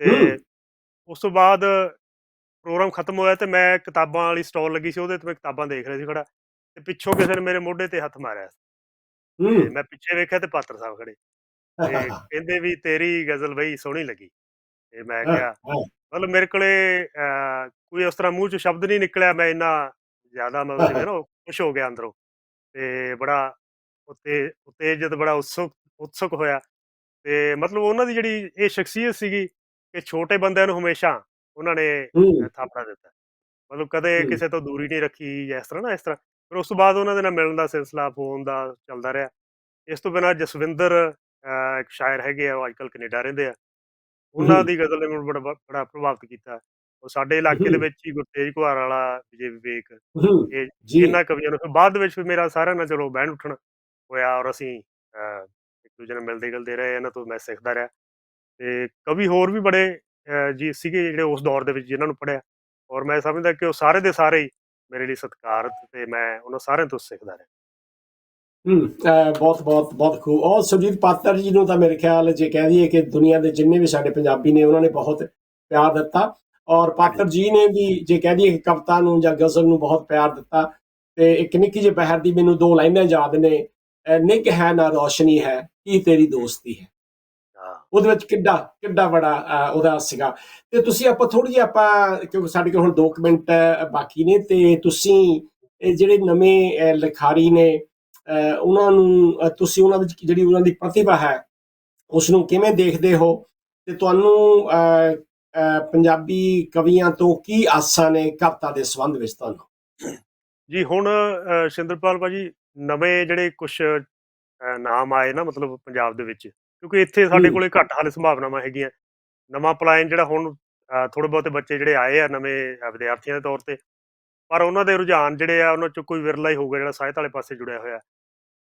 ਤੇ ਉਸ ਤੋਂ ਬਾਅਦ ਪ੍ਰੋਗਰਾਮ ਖਤਮ ਹੋਇਆ ਤੇ ਮੈਂ ਕਿਤਾਬਾਂ ਵਾਲੀ ਸਟਾਲ ਲੱਗੀ ਸੀ ਉਹਦੇ ਤੇ ਮੈਂ ਕਿਤਾਬਾਂ ਦੇਖ ਰਿਹਾ ਸੀ ਖੜਾ ਤੇ ਪਿੱਛੋਂ ਕਿਸੇ ਨੇ ਮੇਰੇ ਮੋਢੇ ਤੇ ਹੱਥ ਮਾਰਿਆ ਹੂੰ। ਮੈਂ ਪਿੱਛੇ ਵੇਖਿਆ ਤੇ ਪਾਤਰ ਸਾਹਿਬ ਖੜੇ। ਤੇ ਕਹਿੰਦੇ ਵੀ ਤੇਰੀ ਗਜ਼ਲ ਬਈ ਸੋਹਣੀ ਲੱਗੀ। ਤੇ ਮੈਂ ਕਿਹਾ। ਮਤਲਬ ਮੇਰੇ ਕੋਲੇ ਅਹ, ਕੋਈ ਉਸ ਤਰ੍ਹਾਂ ਮੂੰਹ ਚ ਸ਼ਬਦ ਨਹੀਂ ਨਿਕਲਿਆ ਮੈਂ ਇੰਨਾ ਜ਼ਿਆਦਾ ਮਤਲਬ ਜਿਵੇਂ ਨਾ ਖੁਸ਼ ਹੋ ਗਿਆ ਅੰਦਰੋਂ ਤੇ ਬੜਾ ਉੱਤੇ ਉਤੇਜਿਤ ਬੜਾ ਉਤਸੁਕ ਉਤਸੁਕ ਹੋਇਆ ਤੇ ਮਤਲਬ ਉਹਨਾਂ ਦੀ ਜਿਹੜੀ ਇਹ ਸ਼ਖਸੀਅਤ ਸੀਗੀ ਕਿ ਛੋਟੇ ਬੰਦਿਆਂ ਨੂੰ ਹਮੇਸ਼ਾ ਉਹਨਾਂ ਨੇ ਹੂੰ। ਅਹ, ਥਾਪੜਾ ਦਿੱਤਾ। ਮਤਲਬ ਕਦੇ ਹੂੰ। ਕਿਸੇ ਤੋਂ ਦੂਰੀ ਨਹੀਂ ਰੱਖੀ ਜਾਂ ਇਸ ਤਰ੍ਹਾਂ ਨਾ ਇਸ ਤਰ੍ਹਾਂ। ਫਿਰ ਉਸ ਤੋਂ ਬਾਅਦ ਉਹਨਾਂ ਦੇ ਨਾਲ ਮਿਲਣ ਦਾ ਸਿਲਸਿਲਾ ਫੋਨ ਦਾ ਚੱਲਦਾ ਰਿਹਾ। ਇਸ ਤੋਂ ਬਿਨਾਂ ਜਸਵਿੰਦਰ ਅਹ, ਇੱਕ ਸ਼ਾਇਰ ਹੈਗੇ ਆ ਉਹ ਅੱਜਕੱਲ ਕੈਨੇਡਾ ਰਹਿੰਦੇ ਆ। ਉਹਨਾਂ। ਦੀ ਗਜ਼ਲ ਨੇ ਮੈਨੂੰ ਬੜਾ ਬੜਾ ਪ੍ਰਭਾਵਿਤ ਕੀਤਾ। ਉਹ ਸਾਡੇ ਇਲਾਕੇ ਦੇ। ਵਿੱਚ ਹੀ ਗੁਰਤੇਜ ਕੁਹਾਰ ਵਾਲਾ ਵਿਜੇ ਵਿਵੇਕ ਹੂੰ ਇਹ ਜੀ। ਇਹਨਾਂ ਕਵੀਆਂ ਨੂੰ ਫਿਰ ਬਾਅਦ ਦੇ ਵਿੱਚ ਫਿਰ ਮੇਰਾ ਸਾਰਿਆਂ ਨਾਲ ਚਲੋ ਬਹਿਣ ਉੱਠਣ ਹੋਇਆ ਔਰ ਅਸੀਂ ਅਹ, ਇੱਕ ਦੂਜੇ ਨਾਲ ਮਿਲਦੇ ਗਿਲਦੇ ਰਹੇ ਇਹਨਾਂ ਤੋਂ ਮੈਂ ਸਿੱਖਦਾ ਰਿਹਾ। ਤੇ ਕਵੀ ਹੋਰ ਵੀ ਬੜੇ ਅਹ, ਜੀ ਸੀਗੇ ਜਿਹੜੇ ਉਸ ਦੌਰ ਦੇ ਵਿੱਚ ਜਿਨ੍ਹਾਂ ਨੂੰ ਪੜਿਆ ਔਰ ਮੈਂ ਸਮਝਦਾ ਕਿ ਉਹ ਸਾਰੇ ਦੇ ਸਾਰੇ ਹੀ ਮੇਰੇ ਲਈ ਸਤਿਕਾਰਤ ਤੇ ਮੈਂ ਉਹਨਾਂ ਸਾਰਿਆਂ ਤੋਂ ਸਿੱਖਦਾ ਰਿਹਾ। ਹੂੰ ਬਹੁਤ ਬਹੁਤ ਬਹੁਤ ਖੂਬ। ਔਰ ਸੁਰਜੀਤ ਪਾਤਰ ਜੀ ਨੂੰ ਤਾਂ ਮੇਰੇ ਖਿਆਲ ਜੇ ਕਹਿ ਦਈਏ ਕਿ ਦੁਨੀਆ ਦੇ ਜਿੰਨੇ ਵੀ ਸਾਡੇ ਪੰਜਾਬੀ ਨੇ ਉਹਨਾਂ ਨੇ ਬਹੁਤ ਪਿਆਰ ਦਿੱਤਾ। ਔਰ ਪਾਤਰ ਜੀ ਨੇ ਵੀ ਜੇ ਕਹਿ ਦਈਏ ਕਿ ਕਵਿਤਾ ਨੂੰ ਜਾਂ ਗਜ਼ਲ ਨੂੰ ਬਹੁਤ ਪਿਆਰ ਦਿੱਤਾ ਤੇ ਇੱਕ ਨਿੱਕੀ ਜਿਹੀ ਬਹਿਰ ਦੀ ਮੈਨੂੰ ਦੋ ਲਾਈਨਾਂ ਯਾਦ ਨੇ। ਅਹ ਨਿੱਘ ਹੈ ਨਾ ਰੋਸ਼ਨੀ ਹੈ ਕੀ ਤੇਰੀ ਦੋਸਤੀ ਹੈ? ਹਾਂ। ਉਹਦੇ ਵਿੱਚ ਕਿੱਡਾ ਕਿੱਡਾ ਬੜਾ ਉਹਦਾ ਸੀਗਾ। ਤੇ ਤੁਸੀਂ ਆਪਾਂ ਥੋੜੀ ਜਿਹੀ ਆਪਾਂ ਕਿਉਂਕਿ ਸਾਡੇ ਕੋਲ ਹੁਣ 2 ਮਿੰਟ ਬਾਕੀ ਨੇ ਤੇ ਤੁਸੀਂ ਇਹ ਜਿਹੜੇ ਨਵੇਂ ਅਹ, ਲਿਖਾਰੀ ਨੇ ਉਹਨਾਂ ਨੂੰ ਤੁਸੀਂ ਉਹਨਾਂ ਵਿੱਚ ਜਿਹੜੀ ਉਹਨਾਂ ਦੀ ਪ੍ਰਤਿਭਾ ਹੈ ਉਸ ਨੂੰ ਕਿਵੇਂ ਦੇਖਦੇ ਹੋ? ਤੇ ਤੁਹਾਨੂੰ ਪੰਜਾਬੀ ਕਵੀਆਂ ਤੋਂ ਕੀ ਆਸਾਂ ਨੇ ਕਵਿਤਾ ਦੇ ਸੰਬੰਧ ਵਿੱਚ ਤੁਹਾਨੂੰ? ਜੀ ਹੁਣ ਸ਼ਿੰਦਰਪਾਲ ਭਾਜੀ ਨਵੇਂ ਜਿਹੜੇ ਕੁਝ ਨਾਮ ਆਏ ਨਾ ਮਤਲਬ ਪੰਜਾਬ ਦੇ ਵਿੱਚ ਕਿਉਂਕਿ ਇੱਥੇ ਸਾਡੇ। ਕੋਲੇ ਘੱਟ ਹਾਲੇ ਸੰਭਾਵਨਾਵਾਂ ਹੈਗੀਆਂ। ਨਵਾਂ ਪਲਾਇਨ ਜਿਹੜਾ ਹੁਣ ਥੋੜੇ ਬਹੁਤੇ ਬੱਚੇ ਜਿਹੜੇ ਆਏ ਆ ਨਵੇਂ ਵਿਦਿਆਰਥੀਆਂ ਦੇ ਤੌਰ ਤੇ ਪਰ ਉਹਨਾਂ ਦੇ ਰੁਝਾਨ ਜਿਹੜੇ ਆ ਉਹਨਾਂ ਚ ਕੋਈ ਵਿਰਲਾ ਹੀ ਹੋਊਗਾ ਜਿਹੜਾ ਸਾਹਿਤ ਵਾਲੇ ਪਾਸੇ ਜੁੜਿਆ ਹੋਇਆ।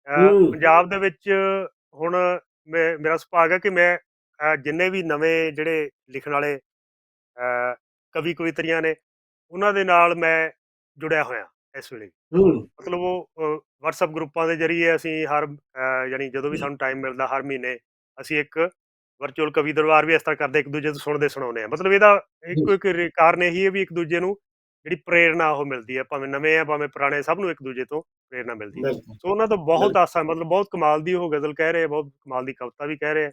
ਹੂੰ। ਪੰਜਾਬ ਦੇ ਵਿੱਚ ਹੁਣ ਮੈਂ ਮੇਰਾ ਸੁਭਾਗ ਹੈ ਕਿ ਮੈਂ ਜਿੰਨੇ ਵੀ ਨਵੇਂ ਜਿਹੜੇ ਲਿਖਣ ਵਾਲੇ ਕਵੀ ਕਵਿਤਰੀਆਂ ਨੇ ਉਹਨਾਂ ਦੇ ਨਾਲ ਮੈਂ ਜੁੜਿਆ ਹੋਇਆ ਇਸ ਵੇਲੇ ਹੂੰ। ਮਤਲਬ ਉਹ WhatsApp ਗਰੁੱਪਾਂ ਦੇ ਜ਼ਰੀਏ ਅਸੀਂ ਹਰ ਅਹ, ਯਾਨੀ ਜਦੋਂ ਵੀ ਸਾਨੂੰ ਟਾਈਮ ਮਿਲਦਾ ਹਰ ਮਹੀਨੇ ਅਸੀਂ ਇੱਕ ਵਰਚੁਅਲ ਕਵੀ ਦਰਬਾਰ ਵੀ ਇਸ ਤਰ੍ਹਾਂ ਕਰਦੇ ਇੱਕ ਦੂਜੇ ਤੋਂ ਸੁਣਦੇ ਸੁਣਾਉਂਦੇ ਆ ਮਤਲਬ ਇਹਦਾ ਇੱਕੋ ਇੱਕ ਰੇ- ਕਾਰਨ ਇਹੀ ਹੈ ਵੀ ਇੱਕ ਦੂਜੇ ਨੂੰ ਜਿਹੜੀ ਪ੍ਰੇਰਣਾ ਉਹ ਮਿਲਦੀ ਹੈ ਭਾਵੇਂ ਨਵੇਂ ਆ ਭਾਵੇਂ ਪੁਰਾਣੇ ਸਭ ਨੂੰ ਇੱਕ ਦੂਜੇ ਤੋਂ ਪ੍ਰੇਰਣਾ ਮਿਲਦੀ ਹੈ। ਸੋ ਉਹਨਾਂ ਤੋਂ ਬਹੁਤ ਆਸਾਂ ਮਤਲਬ ਬਹੁਤ ਕਮਾਲ ਦੀ ਉਹ ਗਜ਼ਲ ਕਹਿ ਰਹੇ ਬਹੁਤ ਕਮਾਲ ਦੀ ਕਵਿਤਾ ਵੀ ਕਹਿ ਰਹੇ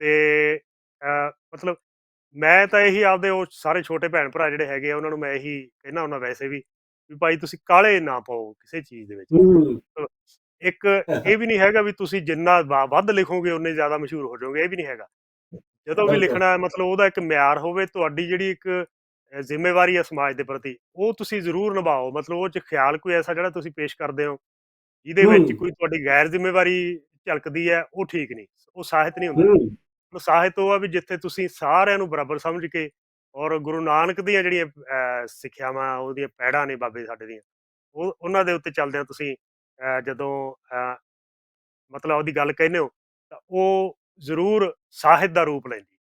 ਤੇ ਮਤਲਬ ਮੈਂ ਤਾਂ ਇਹੀ ਆਪਦੇ ਉਹ ਸਾਰੇ ਛੋਟੇ ਭੈਣ ਭਰਾ ਜਿਹੜੇ ਹੈਗੇ ਆ ਉਹਨਾਂ ਨੂੰ ਮੈਂ ਇਹੀ ਕਹਿਣਾ ਹੁੰਦਾ ਵੈਸੇ ਵੀ ਵੀ ਭਾਈ ਤੁਸੀਂ ਕਾਲੇ ਨਾ ਪਾਓ ਕਿਸੇ ਚੀਜ਼ ਦੇ ਵਿੱਚ। ਇੱਕ ਇਹ ਵੀ ਨਹੀਂ ਹੈਗਾ ਵੀ ਤੁਸੀਂ ਜਿੰਨਾ ਵੱਧ ਲਿਖੋਗੇ ਉਨੇ ਜ਼ਿਆਦਾ ਮਸ਼ਹੂਰ ਹੋ ਜਾਓਗੇ ਇਹ ਵੀ ਨਹੀਂ ਹੈਗਾ। ਜਦੋਂ ਵੀ। ਲਿਖਣਾ ਹੈ ਮਤਲਬ ਉਹਦਾ ਇੱਕ ਮਿਆਰ ਹੋਵੇ ਤੁਹਾਡੀ ਜਿਹੜੀ ਇੱਕ ਜ਼ਿੰਮੇਵਾਰੀ ਹੈ ਸਮਾਜ ਦੇ ਪ੍ਰਤੀ ਉਹ ਤੁਸੀਂ ਜ਼ਰੂਰ ਨਿਭਾਓ ਮਤਲਬ ਉਹ ਚ ਖਿਆਲ ਕੋਈ ਐਸਾ ਜਿਹੜਾ ਤੁਸੀਂ ਪੇਸ਼ ਕਰਦੇ ਹੋ ਜਿਹਦੇ ਵਿੱਚ ਹੂੰ। ਕੋਈ ਤੁਹਾਡੀ ਗੈਰ ਜ਼ਿੰਮੇਵਾਰੀ ਝਲਕਦੀ ਹੈ ਉਹ ਠੀਕ ਨਹੀਂ ਉਹ ਸਾਹਿਤ ਨਹੀਂ ਹੁੰਦਾ ਹੂੰ ਮਤਲਬ ਸਾਹਿਤ ਉਹ ਆ ਵੀ ਜਿੱਥੇ ਤੁਸੀਂ ਸਾਰਿਆਂ ਨੂੰ ਬਰਾਬਰ ਸਮਝ ਕੇ ਔਰ ਗੁਰੂ ਨਾਨਕ ਦੀਆਂ ਜਿਹੜੀਆਂ ਅਹ, ਸਿੱਖਿਆਵਾਂ ਉਹਦੀਆਂ ਪੈੜਾਂ ਨੇ ਬਾਬੇ ਸਾਡੇ ਦੀਆਂ ਉਹ ਉਹਨਾਂ ਦੇ ਉੱਤੇ ਚੱਲਦਿਆਂ ਤੁਸੀਂ ਅਹ, ਜਦੋਂ ਅਹ, ਮਤਲਬ ਉਹਦੀ ਗੱਲ ਕਹਿੰਦੇ ਹੋ ਤਾਂ ਉਹ ਜ਼ਰੂਰ ਸਾਹਿਤ ਦਾ ਰੂਪ ਲੈਂਦੀ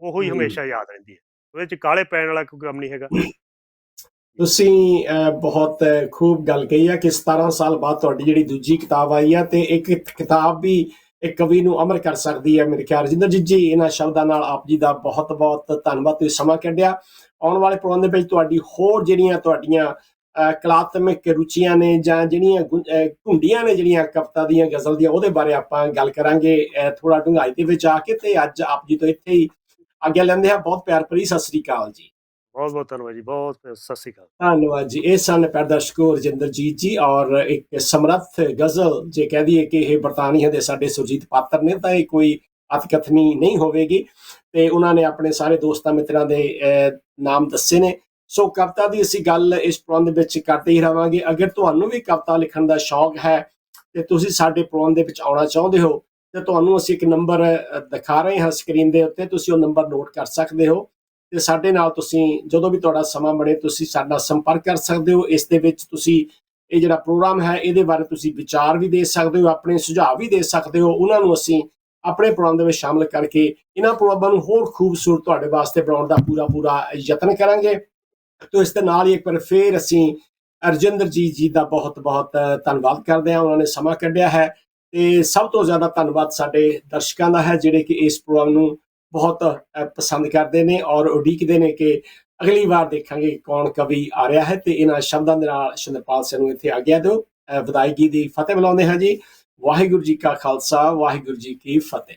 ਉਹ ਹੀ ਹੂੰ। ਹਮੇਸ਼ਾ ਯਾਦ ਰਹਿੰਦੀ ਹੈ ਉਹਦੇ ਚ ਕਾਲੇ ਪੈਣ ਵਾਲਾ ਕੋਈ ਕੰਮ ਨਹੀਂ ਹੈਗਾ। ਤੁਸੀਂ ਬਹੁਤ ਖੂਬ ਗੱਲ ਕਹੀ ਹੈ ਕਿ 17 ਸਾਲ ਬਾਅਦ ਤੁਹਾਡੀ ਜਿਹੜੀ ਦੂਜੀ ਕਿਤਾਬ ਆਈ ਹੈ ਤੇ ਇੱਕ ਕਿਤਾਬ ਵੀ ਇੱਕ ਕਵੀ ਨੂੰ ਅਮਰ ਕਰ ਸਕਦੀ ਹੈ ਮੇਰੇ ਖਿਆਲ ਰਜਿੰਦਰਜੀਤ ਜੀ ਇਹਨਾਂ ਸ਼ਬਦਾਂ ਨਾਲ ਆਪ ਜੀ ਦਾ ਬਹੁਤ ਬਹੁਤ ਧੰਨਵਾਦ। ਤੁਸੀਂ ਸਮਾਂ ਕੱਢਿਆ। ਆਉਣ ਵਾਲੇ ਪ੍ਰੋਗਰਾਮ ਦੇ ਵਿੱਚ ਤੁਹਾਡੀ ਹੋਰ ਜਿਹੜੀਆਂ ਤੁਹਾਡੀਆਂ ਕਲਾਤਮਿਕ ਰੁਚੀਆਂ ਨੇ ਜਾਂ ਜਿਹੜੀਆਂ ਘੁੰਡੀਆਂ ਨੇ ਜਿਹੜੀਆਂ ਕਵਿਤਾ ਦੀਆਂ, ਗਜ਼ਲ ਦੀਆਂ, ਉਹਦੇ ਬਾਰੇ ਆਪਾਂ ਗੱਲ ਕਰਾਂਗੇ ਥੋੜਾ ਡੂੰਘਾਈ ਦੇ ਵਿੱਚ ਆ ਕੇ ਤੇ ਅੱਜ ਆਪ ਜੀ ਤੋਂ ਇੱਥੇ ਹੀ ਆਗਿਆ ਲੈਂਦੇ ਹਾਂ। ਬਹੁਤ ਪਿਆਰ ਭਰੀ ਸਤਿ ਸ੍ਰੀ ਅਕਾਲ ਜੀ। ਬਹੁਤ ਬਹੁਤ ਧੰਨਵਾਦ ਜੀ। ਬਹੁਤ ਸਤਿ ਸ੍ਰੀ ਅਕਾਲ। ਧੰਨਵਾਦ ਜੀ। ਇਹ ਸਨ ਪ੍ਰਦਰਸ਼ਕੋ ਰਜਿੰਦਰਜੀਤ ਜੀ ਔਰ ਇੱਕ ਸਮਰੱਥ ਗਜ਼ਲ। ਜੇ ਕਹਿ ਦਈਏ ਕਿ ਇਹ ਬਰਤਾਨੀਆ ਦੇ ਸਾਡੇ ਸੁਰਜੀਤ ਪਾਤਰ ਨੇ ਤਾਂ ਇਹ ਕੋਈ ਅਤਕਥਨੀ ਨਹੀਂ ਹੋਵੇਗੀ ਤੇ ਉਹਨਾਂ ਨੇ ਆਪਣੇ ਸਾਰੇ ਦੋਸਤਾਂ ਮਿੱਤਰਾਂ ਦੇ ਨਾਮ ਦੱਸੇ ਨੇ। ਸੋ ਕਵਿਤਾ ਦੀ ਅਸੀਂ ਗੱਲ ਇਸ ਪ੍ਰੋਗਰਾਮ ਦੇ ਵਿੱਚ ਕਰਦੇ ਹੀ ਰਵਾਂਗੇ। ਅਗਰ ਤੁਹਾਨੂੰ ਵੀ ਕਵਿਤਾ ਲਿਖਣ ਦਾ ਸ਼ੌਕ ਹੈ ਤੇ ਤੁਸੀਂ ਸਾਡੇ ਪ੍ਰੋਗਰਾਮ ਦੇ ਵਿੱਚ ਆਉਣਾ ਚਾਹੁੰਦੇ ਹੋ ਤੇ ਤੁਹਾਨੂੰ ਅਸੀਂ ਇੱਕ ਨੰਬਰ ਦਿਖਾ ਰਹੇ ਹਾਂ ਸਕਰੀਨ ਦੇ ਉੱਤੇ, ਤੁਸੀਂ ਉਹ ਨੰਬਰ ਨੋਟ ਕਰ ਸਕਦੇ ਹੋ। ਤੇ ਸਾਡੇ ਨਾਲ ਤੁਸੀਂ ਜਦੋਂ ਵੀ ਤੁਹਾਡਾ ਸਮਾਂ ਬਣੇ, ਤੁਸੀਂ ਸਾਡਾ ਸੰਪਰਕ ਕਰ ਸਕਦੇ ਹੋ। ਇਸ ਦੇ ਵਿੱਚ ਤੁਸੀਂ ਇਹ ਜਿਹੜਾ ਪ੍ਰੋਗਰਾਮ ਹੈ, ਇਹਦੇ ਬਾਰੇ ਤੁਸੀਂ ਵਿਚਾਰ ਵੀ ਦੇ ਸਕਦੇ ਹੋ, ਆਪਣੇ ਸੁਝਾਅ ਵੀ ਦੇ ਸਕਦੇ ਹੋ। ਉਹਨਾਂ ਨੂੰ ਅਸੀਂ ਆਪਣੇ ਪ੍ਰੋਗਰਾਮ ਦੇ ਵਿੱਚ ਸ਼ਾਮਲ ਕਰਕੇ ਇਹਨਾਂ ਪ੍ਰੋਗਰਾਮਾਂ ਨੂੰ ਹੋਰ ਖੂਬਸੂਰਤ ਤੁਹਾਡੇ ਵਾਸਤੇ ਬਣਾਉਣ ਦਾ ਪੂਰਾ ਪੂਰਾ ਯਤਨ ਕਰਾਂਗੇ। ਤੋ ਇਸ ਦੇ ਨਾਲ ਹੀ ਇੱਕ ਵਾਰ ਫੇਰ ਅਸੀਂ ਅਰਜਿੰਦਰਜੀਤ ਜੀ ਦਾ ਬਹੁਤ ਬਹੁਤ ਧੰਨਵਾਦ ਕਰਦੇ ਹਾਂ। ਉਹਨਾਂ ਨੇ ਸਮਾਂ ਕੱਢਿਆ ਹੈ। ਤੇ ਸਭ ਤੋਂ ਜ਼ਿਆਦਾ ਧੰਨਵਾਦ ਸਾਡੇ ਦਰਸ਼ਕਾਂ ਦਾ ਹੈ, ਜਿਹੜੇ ਕਿ ਇਸ ਪ੍ਰੋਗਰਾਮ ਨੂੰ ਬਹੁਤ ਪਸੰਦ ਕਰਦੇ ਨੇ ਔਰ ਉਡੀਕਦੇ ਨੇ ਕਿ ਅਗਲੀ ਵਾਰ ਦੇਖਾਂਗੇ ਕੌਣ ਕਵੀ ਆ ਰਿਹਾ ਹੈ ਤੇ ਇਹਨਾਂ ਸ਼ਬਦਾਂ ਦੇ ਨਾਲ ਸ਼ਿੰਦਰਪਾਲ ਸਿੰਘ ਨੂੰ ਇੱਥੇ ਆਗਿਆ ਦਿਓ। ਵਿਦਾਇਗੀ ਦੀ ਫਤਿਹ ਬੁਲਾਉਂਦੇ ਹਾਂ ਜੀ। ਵਾਹਿਗੁਰੂ ਜੀ ਕਾ ਖਾਲਸਾ, ਵਾਹਿਗੁਰੂ ਜੀ ਕੀ ਫਤਿਹ।